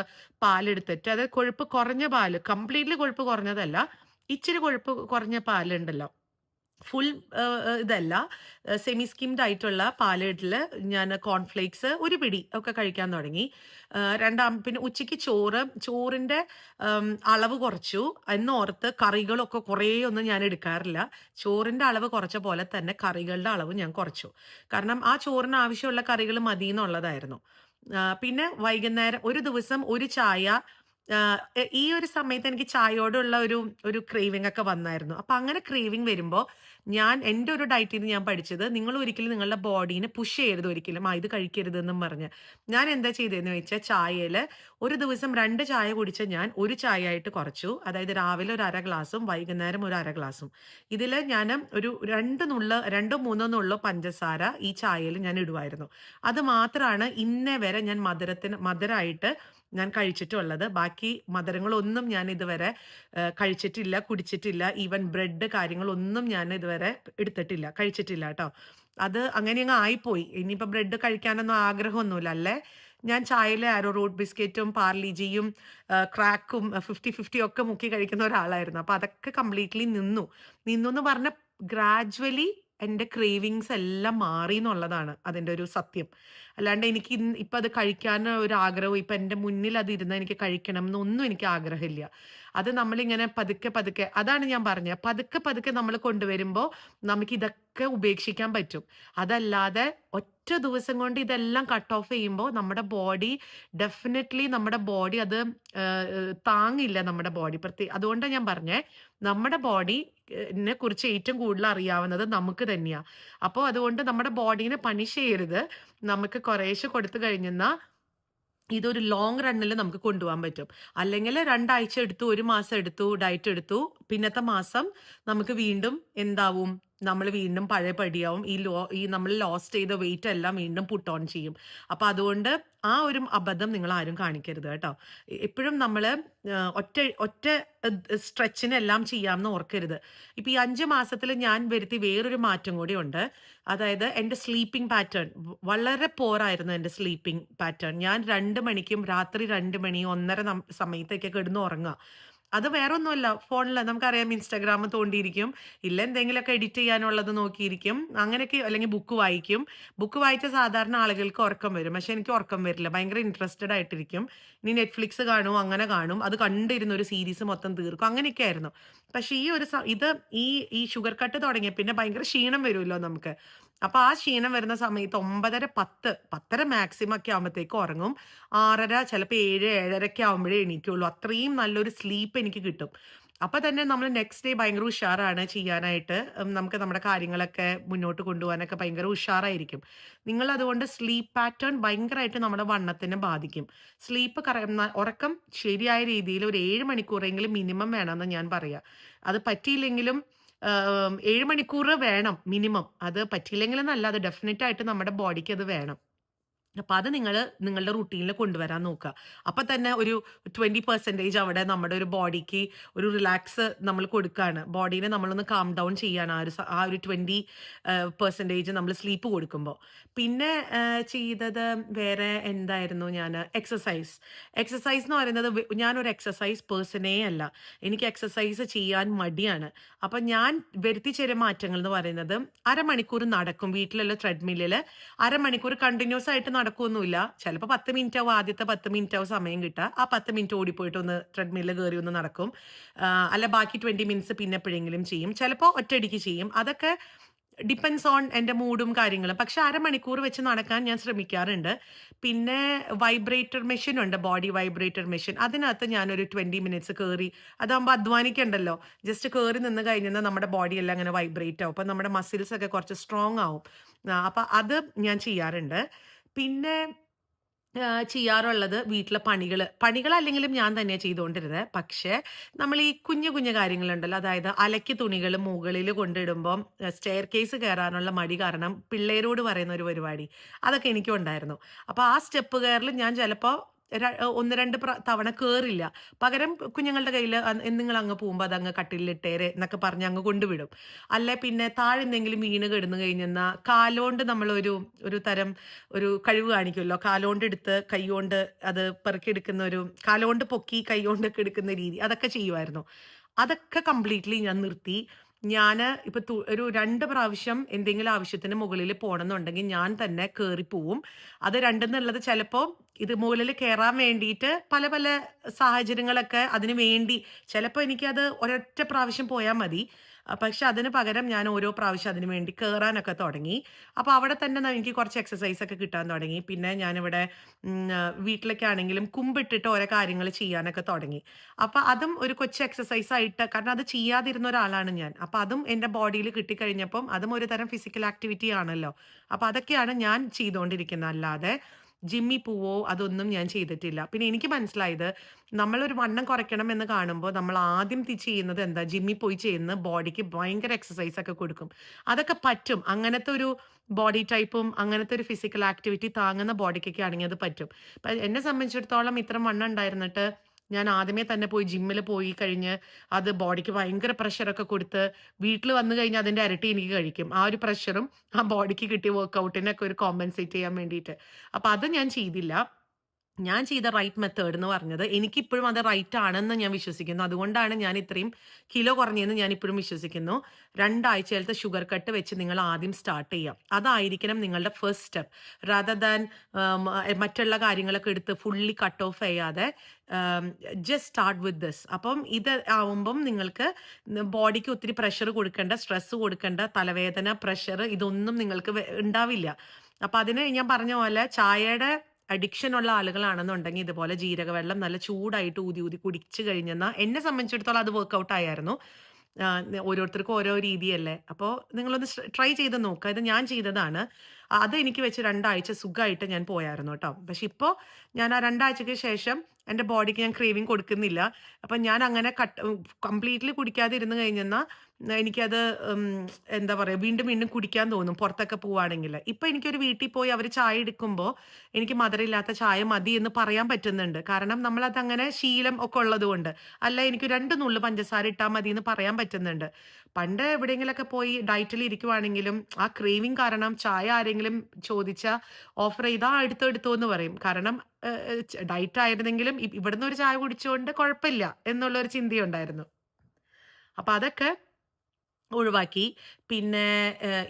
പാലെടുത്തിട്ട് അത് കൊഴുപ്പ് കുറഞ്ഞ പാൽ കംപ്ലീറ്റ്ലി കൊഴുപ്പ് കുറഞ്ഞതല്ല. ഇച്ചിരി കൊഴുപ്പ് കുറഞ്ഞ പാലുണ്ടല്ലോ. ഫുൾ ഇതല്ല. സെമി സ്കിംഡ് ആയിട്ടുള്ള പാലിൽ ഞാൻ കോൺഫ്ലേക്സ് ഒരു പിടി ഒക്കെ കഴിക്കാൻ തുടങ്ങി. രണ്ടാം പിന്നെ ഉച്ചയ്ക്ക് ചോറ് ചോറിന്റെ അളവ് കുറച്ചു എന്നോർത്ത് കറികളൊക്കെ കുറേ ഒന്നും ഞാൻ എടുക്കാറില്ല. ചോറിന്റെ അളവ് കുറച്ച പോലെ തന്നെ കറികളുടെ അളവ് ഞാൻ കുറച്ചു. കാരണം ആ ചോറിന് ആവശ്യമുള്ള കറികൾ മതി എന്നുള്ളതായിരുന്നു പിന്നെ വൈകുന്നേരം ഒരു ദിവസം ഒരു ചായ ഈ ഒരു സമയത്ത് എനിക്ക് ചായയോടുള്ള ഒരു ഒരു ക്രേവിംഗ് ഒക്കെ വന്നായിരുന്നു. അപ്പൊ അങ്ങനെ ക്രേവിംഗ് വരുമ്പോൾ ഞാൻ എന്റെ ഒരു ഡയറ്റിൽ നിന്ന് ഞാൻ പഠിച്ചത് നിങ്ങൾ ഒരിക്കലും നിങ്ങളുടെ ബോഡീനെ പുഷ് ചെയ്യരുത് ഒരിക്കലും. ആ ഇത് കഴിക്കരുതെന്നും പറഞ്ഞ്. ഞാൻ എന്താ ചെയ്തതെന്ന് വെച്ചാൽ ചായയിൽ ഒരു ദിവസം രണ്ട് ചായ കുടിച്ച ഞാൻ ഒരു ചായ ആയിട്ട് കുറച്ചു. അതായത് രാവിലെ ഒരു 1/2 ഗ്ലാസും വൈകുന്നേരം ഒരു 1/2 ഗ്ലാസും. ഇതിൽ ഞാൻ ഒരു രണ്ട് നുള്ള രണ്ടോ മൂന്നോ നുള്ള പഞ്ചസാര ഈ ചായയിൽ ഞാൻ ഇടുമായിരുന്നു അത് മാത്രമാണ് ഇന്നേ വരെ ഞാൻ മധുരത്തിന് മധുരായിട്ട് ഞാൻ കഴിച്ചിട്ടുള്ളത്. ബാക്കി മധുരങ്ങളൊന്നും ഞാൻ ഇതുവരെ കഴിച്ചിട്ടില്ല, കുടിച്ചിട്ടില്ല. ഈവൻ ബ്രെഡ് കാര്യങ്ങളൊന്നും ഞാൻ ഇതുവരെ എടുത്തിട്ടില്ല. കഴിച്ചിട്ടില്ല കേട്ടോ അത് അങ്ങനെ അങ്ങ് ആയിപ്പോയി. ഇനിയിപ്പോൾ ബ്രെഡ് കഴിക്കാനൊന്നും ആഗ്രഹമൊന്നുമില്ല. അല്ലേ ഞാൻ ചായയിലെ ആരോ റൂട്ട് ബിസ്ക്കറ്റും പാർലിജിയും ക്രാക്കും 50, 50 ഒക്കെ മുക്കി കഴിക്കുന്ന ഒരാളായിരുന്നു. അപ്പോൾ അതൊക്കെ കംപ്ലീറ്റ്ലി നിന്നു. നിന്നു എന്ന് പറഞ്ഞ ഗ്രാഡ്യുവലി എന്റെ ക്രേവിങ്സ് എല്ലാം മാറി എന്നുള്ളതാണ് അതിന്റെ ഒരു സത്യം. അല്ലാണ്ട് എനിക്ക് ഇപ്പം അത് കഴിക്കാൻ ഒരു ആഗ്രഹവും ഇപ്പം എന്റെ മുന്നിൽ അത് ഇരുന്ന് എനിക്ക് കഴിക്കണം എന്നൊന്നും എനിക്ക് ആഗ്രഹമില്ല. അത് നമ്മളിങ്ങനെ പതുക്കെ പതുക്കെ അതാണ് ഞാൻ പറഞ്ഞത് പതുക്കെ പതുക്കെ നമ്മൾ കൊണ്ടുവരുമ്പോൾ നമുക്ക് ഇതൊക്കെ ഉപേക്ഷിക്കാൻ പറ്റും. അതല്ലാതെ ഒറ്റ ദിവസം കൊണ്ട് ഇതെല്ലാം കട്ട് ഓഫ് ചെയ്യുമ്പോൾ നമ്മുടെ ബോഡി ഡെഫിനറ്റ്ലി നമ്മുടെ ബോഡി അത് താങ്ങില്ല നമ്മുടെ ബോഡി. പ്രത്യേക അതുകൊണ്ടാണ് ഞാൻ പറഞ്ഞേ നമ്മുടെ ബോഡി നെ കുറിച്ച് ഏറ്റവും കൂടുതൽ അറിയാവുന്നത് നമുക്ക് തന്നെയാണ് അപ്പോൾ അതുകൊണ്ട് നമ്മുടെ ബോഡീനെ പണിഷ് ചെയ്യരുത്. നമുക്ക് കുറേശ്ശെ കൊടുത്തു കഴിഞ്ഞെന്നാൽ ഇതൊരു ലോങ് റണ്ണിൽ നമുക്ക് കൊണ്ടുപോകാൻ പറ്റും. അല്ലെങ്കിൽ 2 ആഴ്ച എടുത്തു, ഒരു മാസം എടുത്തു, ഡയറ്റ് എടുത്തു. പിന്നത്തെ മാസം നമുക്ക് വീണ്ടും എന്താവും? നമ്മൾ വീണ്ടും പഴയ പടിയാവും. ഈ ലോ ഈ നമ്മൾ ലോസ്റ്റ് ചെയ്ത വെയിറ്റ് എല്ലാം വീണ്ടും പുട്ട് ഓൺ ചെയ്യും. അപ്പൊ അതുകൊണ്ട് ആ ഒരു അബദ്ധം നിങ്ങൾ ആരും കാണിക്കരുത് കേട്ടോ. എപ്പോഴും നമ്മൾ ഒറ്റ ഒറ്റ സ്ട്രെച്ചിനെല്ലാം ചെയ്യാമെന്ന് ഓർക്കരുത്. ഇപ്പൊ ഈ അഞ്ച് മാസത്തിൽ ഞാൻ വരുത്തി വേറൊരു മാറ്റം കൂടി ഉണ്ട് അതായത് എന്റെ സ്ലീപ്പിംഗ് പാറ്റേൺ വളരെ പോറായിരുന്നു എന്റെ സ്ലീപ്പിംഗ് പാറ്റേൺ. ഞാൻ രണ്ട് മണിക്കും രാത്രി രണ്ട് മണി 1:30 നം സമയത്തൊക്കെ കിടന്ന് ഉറങ്ങാ. അത് വേറൊന്നുമല്ല ഫോണിൽ നമുക്കറിയാം ഇൻസ്റ്റാഗ്രാം തോണ്ടിയിരിക്കും. ഇല്ല എന്തെങ്കിലുമൊക്കെ എഡിറ്റ് ചെയ്യാനുള്ളത് നോക്കിയിരിക്കും. അങ്ങനെയൊക്കെ അല്ലെങ്കിൽ ബുക്ക് വായിക്കും. ബുക്ക് വായിച്ച സാധാരണ ആളുകൾക്ക് ഉറക്കം വരും. പക്ഷെ എനിക്ക് ഉറക്കം വരില്ല. ഭയങ്കര ഇൻട്രസ്റ്റഡ് ആയിട്ടിരിക്കും. ഇനി നെറ്റ്ഫ്ലിക്സ് കാണും, അങ്ങനെ കാണും. അത് കണ്ടിരുന്ന ഒരു സീരീസ് മൊത്തം തീർക്കും. അങ്ങനെയൊക്കെ ആയിരുന്നു. പക്ഷെ ഈ ഒരു ഇത് ഈ ഈ ഷുഗർ കട്ട് തുടങ്ങിയ പിന്നെ ഭയങ്കര ക്ഷീണം വരുമല്ലോ നമുക്ക്. അപ്പൊ ആ ക്ഷീണം വരുന്ന സമയത്ത് ഒമ്പതര പത്ത് പത്തര മാക്സിമം ഒക്കെ ആകുമ്പോഴത്തേക്ക് ഉറങ്ങും. 6:30 ചിലപ്പോ 7 7:30 ആകുമ്പോഴേ എണീക്കുള്ളൂ. അത്രയും നല്ലൊരു സ്ലീപ്പ് എനിക്ക് കിട്ടും. അപ്പൊ തന്നെ നമ്മൾ നെക്സ്റ്റ് ഡേ ഭയങ്കര ഉഷാറാണ് ചെയ്യാനായിട്ട്. നമുക്ക് നമ്മുടെ കാര്യങ്ങളൊക്കെ മുന്നോട്ട് കൊണ്ടുപോകാനൊക്കെ ഭയങ്കര ഉഷാറായിരിക്കും. നിങ്ങൾ അതുകൊണ്ട് സ്ലീപ്പ് പാറ്റേൺ ഭയങ്കരമായിട്ട് നമ്മുടെ വണ്ണത്തിനെ ബാധിക്കും. സ്ലീപ്പ് ഉറക്കം ശരിയായ രീതിയിൽ ഒരു ഏഴ് മണിക്കൂറെങ്കിലും മിനിമം വേണമെന്ന് ഞാൻ പറയാം അത് പറ്റിയില്ലെങ്കിലും ഏഹ്, 7 മണിക്കൂറ് വേണം മിനിമം. അത് പറ്റിയില്ലെങ്കിലെന്നല്ല അത് ഡെഫിനറ്റ് ആയിട്ട് നമ്മുടെ ബോഡിക്ക് അത് വേണം. അപ്പൊ അത് നിങ്ങൾ നിങ്ങളുടെ റുട്ടീനിൽ കൊണ്ടുവരാൻ നോക്കുക. അപ്പൊ തന്നെ ഒരു 20% അവിടെ നമ്മുടെ ഒരു ബോഡിക്ക് ഒരു റിലാക്സ് നമ്മൾ കൊടുക്കുകയാണ് ബോഡീനെ നമ്മളൊന്ന് കാം ഡൗൺ ചെയ്യാണ്. ആ ഒരു ആ ഒരു 20 പെർസെന്റേജ് നമ്മൾ സ്ലീപ്പ് കൊടുക്കുമ്പോൾ പിന്നെ ചെയ്തത് വേറെ എന്തായിരുന്നു ഞാൻ എക്സസൈസ് എക്സസൈസ് എന്ന് പറയുന്നത് ഞാനൊരു എക്സസൈസ് പേഴ്സണേ അല്ല. എനിക്ക് എക്സസൈസ് ചെയ്യാൻ മടിയാണ്. അപ്പൊ ഞാൻ വരുത്തി ചെറിയ മാറ്റങ്ങൾ എന്ന് പറയുന്നത് അരമണിക്കൂർ നടക്കും. വീട്ടിലുള്ള ട്രെഡ്മില്ലിൽ അരമണിക്കൂർ കണ്ടിന്യൂസ് ആയിട്ട് നടക്കൊന്നുമില്ല. പത്ത് 10 മിനിറ്റാവും ആദ്യത്തെ 10 മിനിറ്റാവും സമയം കിട്ടുക. ആ 10 മിനിറ്റ് ഓടിപ്പോയിട്ട് ഒന്ന് ട്രെഡ്മില്ല കയറി ഒന്ന് നടക്കും. അല്ല ബാക്കി 20 മിനിറ്റ്സ് പിന്നെ എപ്പോഴെങ്കിലും ചെയ്യും. ചിലപ്പോൾ ഒറ്റയടിക്ക് ചെയ്യും. അതൊക്കെ ഡിപ്പെൻസ് ഓൺ എന്റെ മൂഡും കാര്യങ്ങളും. പക്ഷെ അരമണിക്കൂർ വെച്ച് നടക്കാൻ ഞാൻ ശ്രമിക്കാറുണ്ട്. പിന്നെ വൈബ്രേറ്റർ മെഷീൻ ഉണ്ട്. Body vibrator machine. അതിനകത്ത് ഞാനൊരു 20 മിനിറ്റ്സ് കയറി അതാകുമ്പോൾ അധ്വാനിക്കണ്ടല്ലോ. ജസ്റ്റ് കയറി നിന്ന് കഴിഞ്ഞാൽ നമ്മുടെ ബോഡി എല്ലാം അങ്ങനെ വൈബ്രേറ്റ് ആവും. അപ്പൊ നമ്മുടെ മസിൽസ് ഒക്കെ കുറച്ച് സ്ട്രോങ് ആവും. അപ്പൊ അത് ഞാൻ ചെയ്യാറുണ്ട്. പിന്നെ ചെയ്യാറുള്ളത് വീട്ടിലെ പണികൾ പണികളല്ലെങ്കിലും ഞാൻ തന്നെ ചെയ്തുകൊണ്ടിരുന്നത് പക്ഷേ നമ്മൾ ഈ കുഞ്ഞു കുഞ്ഞു കാര്യങ്ങളുണ്ടല്ലോ. അതായത് അലക്കി തുണികൾ മുകളിൽ കൊണ്ടിടുമ്പം സ്റ്റെയർകേസ് കയറാനുള്ള മടി കാരണം പിള്ളേരോട് പറയുന്ന ഒരു പരിപാടി. അതൊക്കെ എനിക്കും ഉണ്ടായിരുന്നു. അപ്പോൾ ആ സ്റ്റെപ്പ് കയറിൽ ഞാൻ ചിലപ്പോ ര 1, 2 പ്ര തവണ കേറില്ല. പകരം കുഞ്ഞുങ്ങളുടെ കയ്യിൽ നിങ്ങൾ അങ്ങ് പോകുമ്പോൾ അത് അങ്ങ് കട്ടിലിട്ടേരെ എന്നൊക്കെ പറഞ്ഞ് അങ്ങ് കൊണ്ടുവിടും. അല്ലെ പിന്നെ താഴെ എന്തെങ്കിലും വീണ് കിടന്നു കഴിഞ്ഞെന്നാൽ കാലോണ്ട് നമ്മളൊരു ഒരു തരം ഒരു കഴിവ് കാണിക്കുമല്ലോ. കാലോണ്ട് എടുത്ത് കൈകൊണ്ട് അത് പെറുക്കിയെടുക്കുന്ന ഒരു കാലോണ്ട് പൊക്കി കൈകൊണ്ടൊക്കെ എടുക്കുന്ന രീതി. അതൊക്കെ ചെയ്യുമായിരുന്നു. അതൊക്കെ കംപ്ലീറ്റ്ലി ഞാൻ നിർത്തി. ഞാൻ ഇപ്പൊ ഒരു രണ്ട് പ്രാവശ്യം എന്തെങ്കിലും ആവശ്യത്തിന് മുകളിൽ പോകണമെന്നുണ്ടെങ്കിൽ ഞാൻ തന്നെ കയറി പോവും അത് 2 എന്നുള്ളത് ചിലപ്പോ ഇത് മുകളിൽ കയറാൻ വേണ്ടിയിട്ട് പല പല സാഹചര്യങ്ങളൊക്കെ അതിന് വേണ്ടി ചിലപ്പോ എനിക്കത് ഒരൊറ്റ പ്രാവശ്യം പോയാൽ മതി. പക്ഷെ അതിന് പകരം ഞാൻ ഓരോ പ്രാവശ്യം അതിന് വേണ്ടി കയറാനൊക്കെ തുടങ്ങി. അപ്പോൾ അവിടെ തന്നെ എനിക്ക് കുറച്ച് എക്സസൈസ് ഒക്കെ കിട്ടാൻ തുടങ്ങി. പിന്നെ ഞാനിവിടെ വീട്ടിലൊക്കെ ആണെങ്കിലും കുമ്പിട്ടിട്ട് ഓരോ കാര്യങ്ങൾ ചെയ്യാനൊക്കെ തുടങ്ങി. അപ്പൊ അതും ഒരു കൊച്ചു എക്സസൈസ് ആയിട്ട് കാരണം അത് ചെയ്യാതിരുന്ന ഒരാളാണ് ഞാൻ. അപ്പൊ അതും എന്റെ ബോഡിയിൽ കിട്ടിക്കഴിഞ്ഞപ്പം അതും ഒരു തരം ഫിസിക്കൽ ആക്ടിവിറ്റി ആണല്ലോ. അപ്പൊ അതൊക്കെയാണ് ഞാൻ ചെയ്തുകൊണ്ടിരിക്കുന്നത് അല്ലാതെ ജിമ്മി പോവോ അതൊന്നും ഞാൻ ചെയ്തിട്ടില്ല. പിന്നെ എനിക്ക് മനസ്സിലായത് നമ്മളൊരു വണ്ണം കുറയ്ക്കണം എന്ന് കാണുമ്പോൾ നമ്മൾ ആദ്യം ചെയ്യുന്നത് എന്താ ജിമ്മി പോയി ചെയ്യുന്ന ബോഡിക്ക് ഭയങ്കര എക്സസൈസ് ഒക്കെ കൊടുക്കും. അതൊക്കെ പറ്റും. അങ്ങനത്തെ ഒരു ബോഡി ടൈപ്പും അങ്ങനത്തെ ഒരു ഫിസിക്കൽ ആക്ടിവിറ്റി താങ്ങുന്ന ബോഡിക്കൊക്കെ ആണെങ്കിൽ അത് പറ്റും. എന്നെ സംബന്ധിച്ചിടത്തോളം ഇത്രയും വണ്ണം ഉണ്ടായിരുന്നിട്ട് ഞാൻ ആദ്യമേ തന്നെ പോയി ജിമ്മിൽ പോയി കഴിഞ്ഞ് അത് ബോഡിക്ക് ഭയങ്കര പ്രഷറൊക്കെ കൊടുത്ത് വീട്ടിൽ വന്നു കഴിഞ്ഞാൽ അതിന്റെ ഇരട്ടി എനിക്ക് കഴിക്കും. ആ ഒരു പ്രഷറും ആ ബോഡിക്ക് കിട്ടിയ വർക്കൗട്ടിനൊക്കെ ഒരു കോമ്പൻസേറ്റ് ചെയ്യാൻ വേണ്ടിയിട്ട്. അപ്പം അത് ഞാൻ ചെയ്തില്ല. ഞാൻ ചെയ്ത റൈറ്റ് മെത്തേഡ് എന്ന് പറഞ്ഞത് എനിക്കിപ്പോഴും അത് റൈറ്റ് ആണെന്ന് ഞാൻ വിശ്വസിക്കുന്നു. അതുകൊണ്ടാണ് ഞാൻ ഇത്രയും കിലോ കുറഞ്ഞതെന്ന് ഞാൻ ഇപ്പോഴും വിശ്വസിക്കുന്നു. 2 ആഴ്ചയിലത്തെ ഷുഗർ കട്ട് വെച്ച് നിങ്ങൾ ആദ്യം സ്റ്റാർട്ട് ചെയ്യുക അതായിരിക്കണം നിങ്ങളുടെ ഫസ്റ്റ് സ്റ്റെപ്പ്. റദർ ദാൻ മറ്റുള്ള കാര്യങ്ങളൊക്കെ എടുത്ത് ഫുള്ളി കട്ട് ഓഫ് ചെയ്യാതെ ജസ്റ്റ് സ്റ്റാർട്ട് വിത്ത് ദിസ്. അപ്പം ഇത് ആവുമ്പം നിങ്ങൾക്ക് ബോഡിക്ക് ഒത്തിരി പ്രഷർ കൊടുക്കേണ്ട സ്ട്രെസ് കൊടുക്കേണ്ട തലവേദന, പ്രഷർ ഇതൊന്നും നിങ്ങൾക്ക് ഉണ്ടാവില്ല. അപ്പം അതിന് ഞാൻ പറഞ്ഞ പോലെ ചായയുടെ അഡിക്ഷൻ ഉള്ള ആളുകളാണെന്നുണ്ടെങ്കിൽ ഇതുപോലെ ജീരകവെള്ളം നല്ല ചൂടായിട്ട് ഊതി ഊതി കുടിച്ചു കഴിഞ്ഞെന്നാൽ എന്നെ സംബന്ധിച്ചിടത്തോളം അത് വർക്കൗട്ട് ആയായിരുന്നു. ഓരോരുത്തർക്കും ഓരോ രീതിയല്ലേ. അപ്പോൾ നിങ്ങളൊന്ന് ട്രൈ ചെയ്ത് നോക്കുക. ഇത് ഞാൻ ചെയ്തതാണ്. അത് എനിക്ക് വെച്ച് 2 ആഴ്ച സുഖായിട്ട് ഞാൻ പോയായിരുന്നു കേട്ടോ പക്ഷെ ഇപ്പോൾ ഞാൻ ആ രണ്ടാഴ്ചയ്ക്ക് ശേഷം എന്റെ ബോഡിക്ക് ഞാൻ ക്രേവിങ് കൊടുക്കുന്നില്ല. അപ്പം ഞാൻ അങ്ങനെ കട്ട് കംപ്ലീറ്റ്ലി കുടിക്കാതെ ഇരുന്ന് കഴിഞ്ഞെന്നാ എനിക്കത് എന്താ പറയുക വീണ്ടും വീണ്ടും കുടിക്കാൻ തോന്നും പുറത്തൊക്കെ പോവുകയാണെങ്കിൽ ഇപ്പം എനിക്കൊരു വീട്ടിൽ പോയി അവർ ചായ എടുക്കുമ്പോൾ എനിക്ക് മധുരമില്ലാത്ത ചായ മതി എന്ന് പറയാൻ പറ്റുന്നുണ്ട്. കാരണം നമ്മളത് അങ്ങനെ ശീലം ഒക്കെ ഉള്ളതുകൊണ്ട്. അല്ല എനിക്ക് രണ്ട് നുള്ളു പഞ്ചസാര ഇട്ടാൽ മതി എന്ന് പറയാൻ പറ്റുന്നുണ്ട്. പണ്ട് എവിടെയെങ്കിലൊക്കെ പോയി ഡയറ്റിൽ ഇരിക്കുവാണെങ്കിലും ആ ക്രേവിങ് കാരണം ചായ ആരെങ്കിലും ചോദിച്ചാൽ ഓഫർ ചെയ്താൽ "ആ എടുത്തോ എടുത്തോ" എന്ന് പറയും. കാരണം ഡയറ്റ് ആയിരുന്നെങ്കിലും ഇവിടുന്ന് ഒരു ചായ കുടിച്ചുകൊണ്ട് കുഴപ്പമില്ല എന്നുള്ളൊരു ചിന്തയുണ്ടായിരുന്നു. അപ്പൊ അതൊക്കെ ഒഴിവാക്കി. പിന്നെ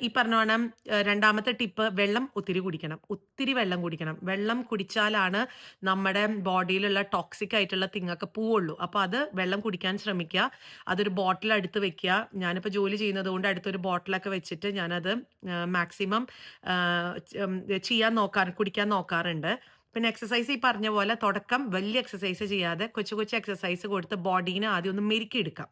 ഈ പറഞ്ഞ വേണം രണ്ടാമത്തെ ടിപ്പ് വെള്ളം ഒത്തിരി കുടിക്കണം. ഒത്തിരി വെള്ളം കുടിക്കണം. വെള്ളം കുടിച്ചാലാണ് നമ്മുടെ ബോഡിയിലുള്ള ടോക്സിക് ആയിട്ടുള്ള തിങ്ങൊക്കെ പോവുള്ളൂ. അപ്പൊ അത് വെള്ളം കുടിക്കാൻ ശ്രമിക്കുക. അതൊരു ബോട്ടിൽ അടുത്ത് വെക്കുക. ഞാനിപ്പോൾ ജോലി ചെയ്യുന്നത് കൊണ്ട് അടുത്തൊരു ബോട്ടിലൊക്കെ വെച്ചിട്ട് ഞാനത് മാക്സിമം ചെയ്യാൻ നോക്കാറ് കുടിക്കാൻ നോക്കാറുണ്ട്. പിന്നെ എക്സസൈസ് ഈ പറഞ്ഞ പോലെ തുടക്കം വലിയ എക്സസൈസ് ചെയ്യാതെ കൊച്ചു കൊച്ചു എക്സസൈസ് കൊടുത്ത് ബോഡീനെ ആദ്യം ഒന്ന് മെരുക്കിയെടുക്കാം.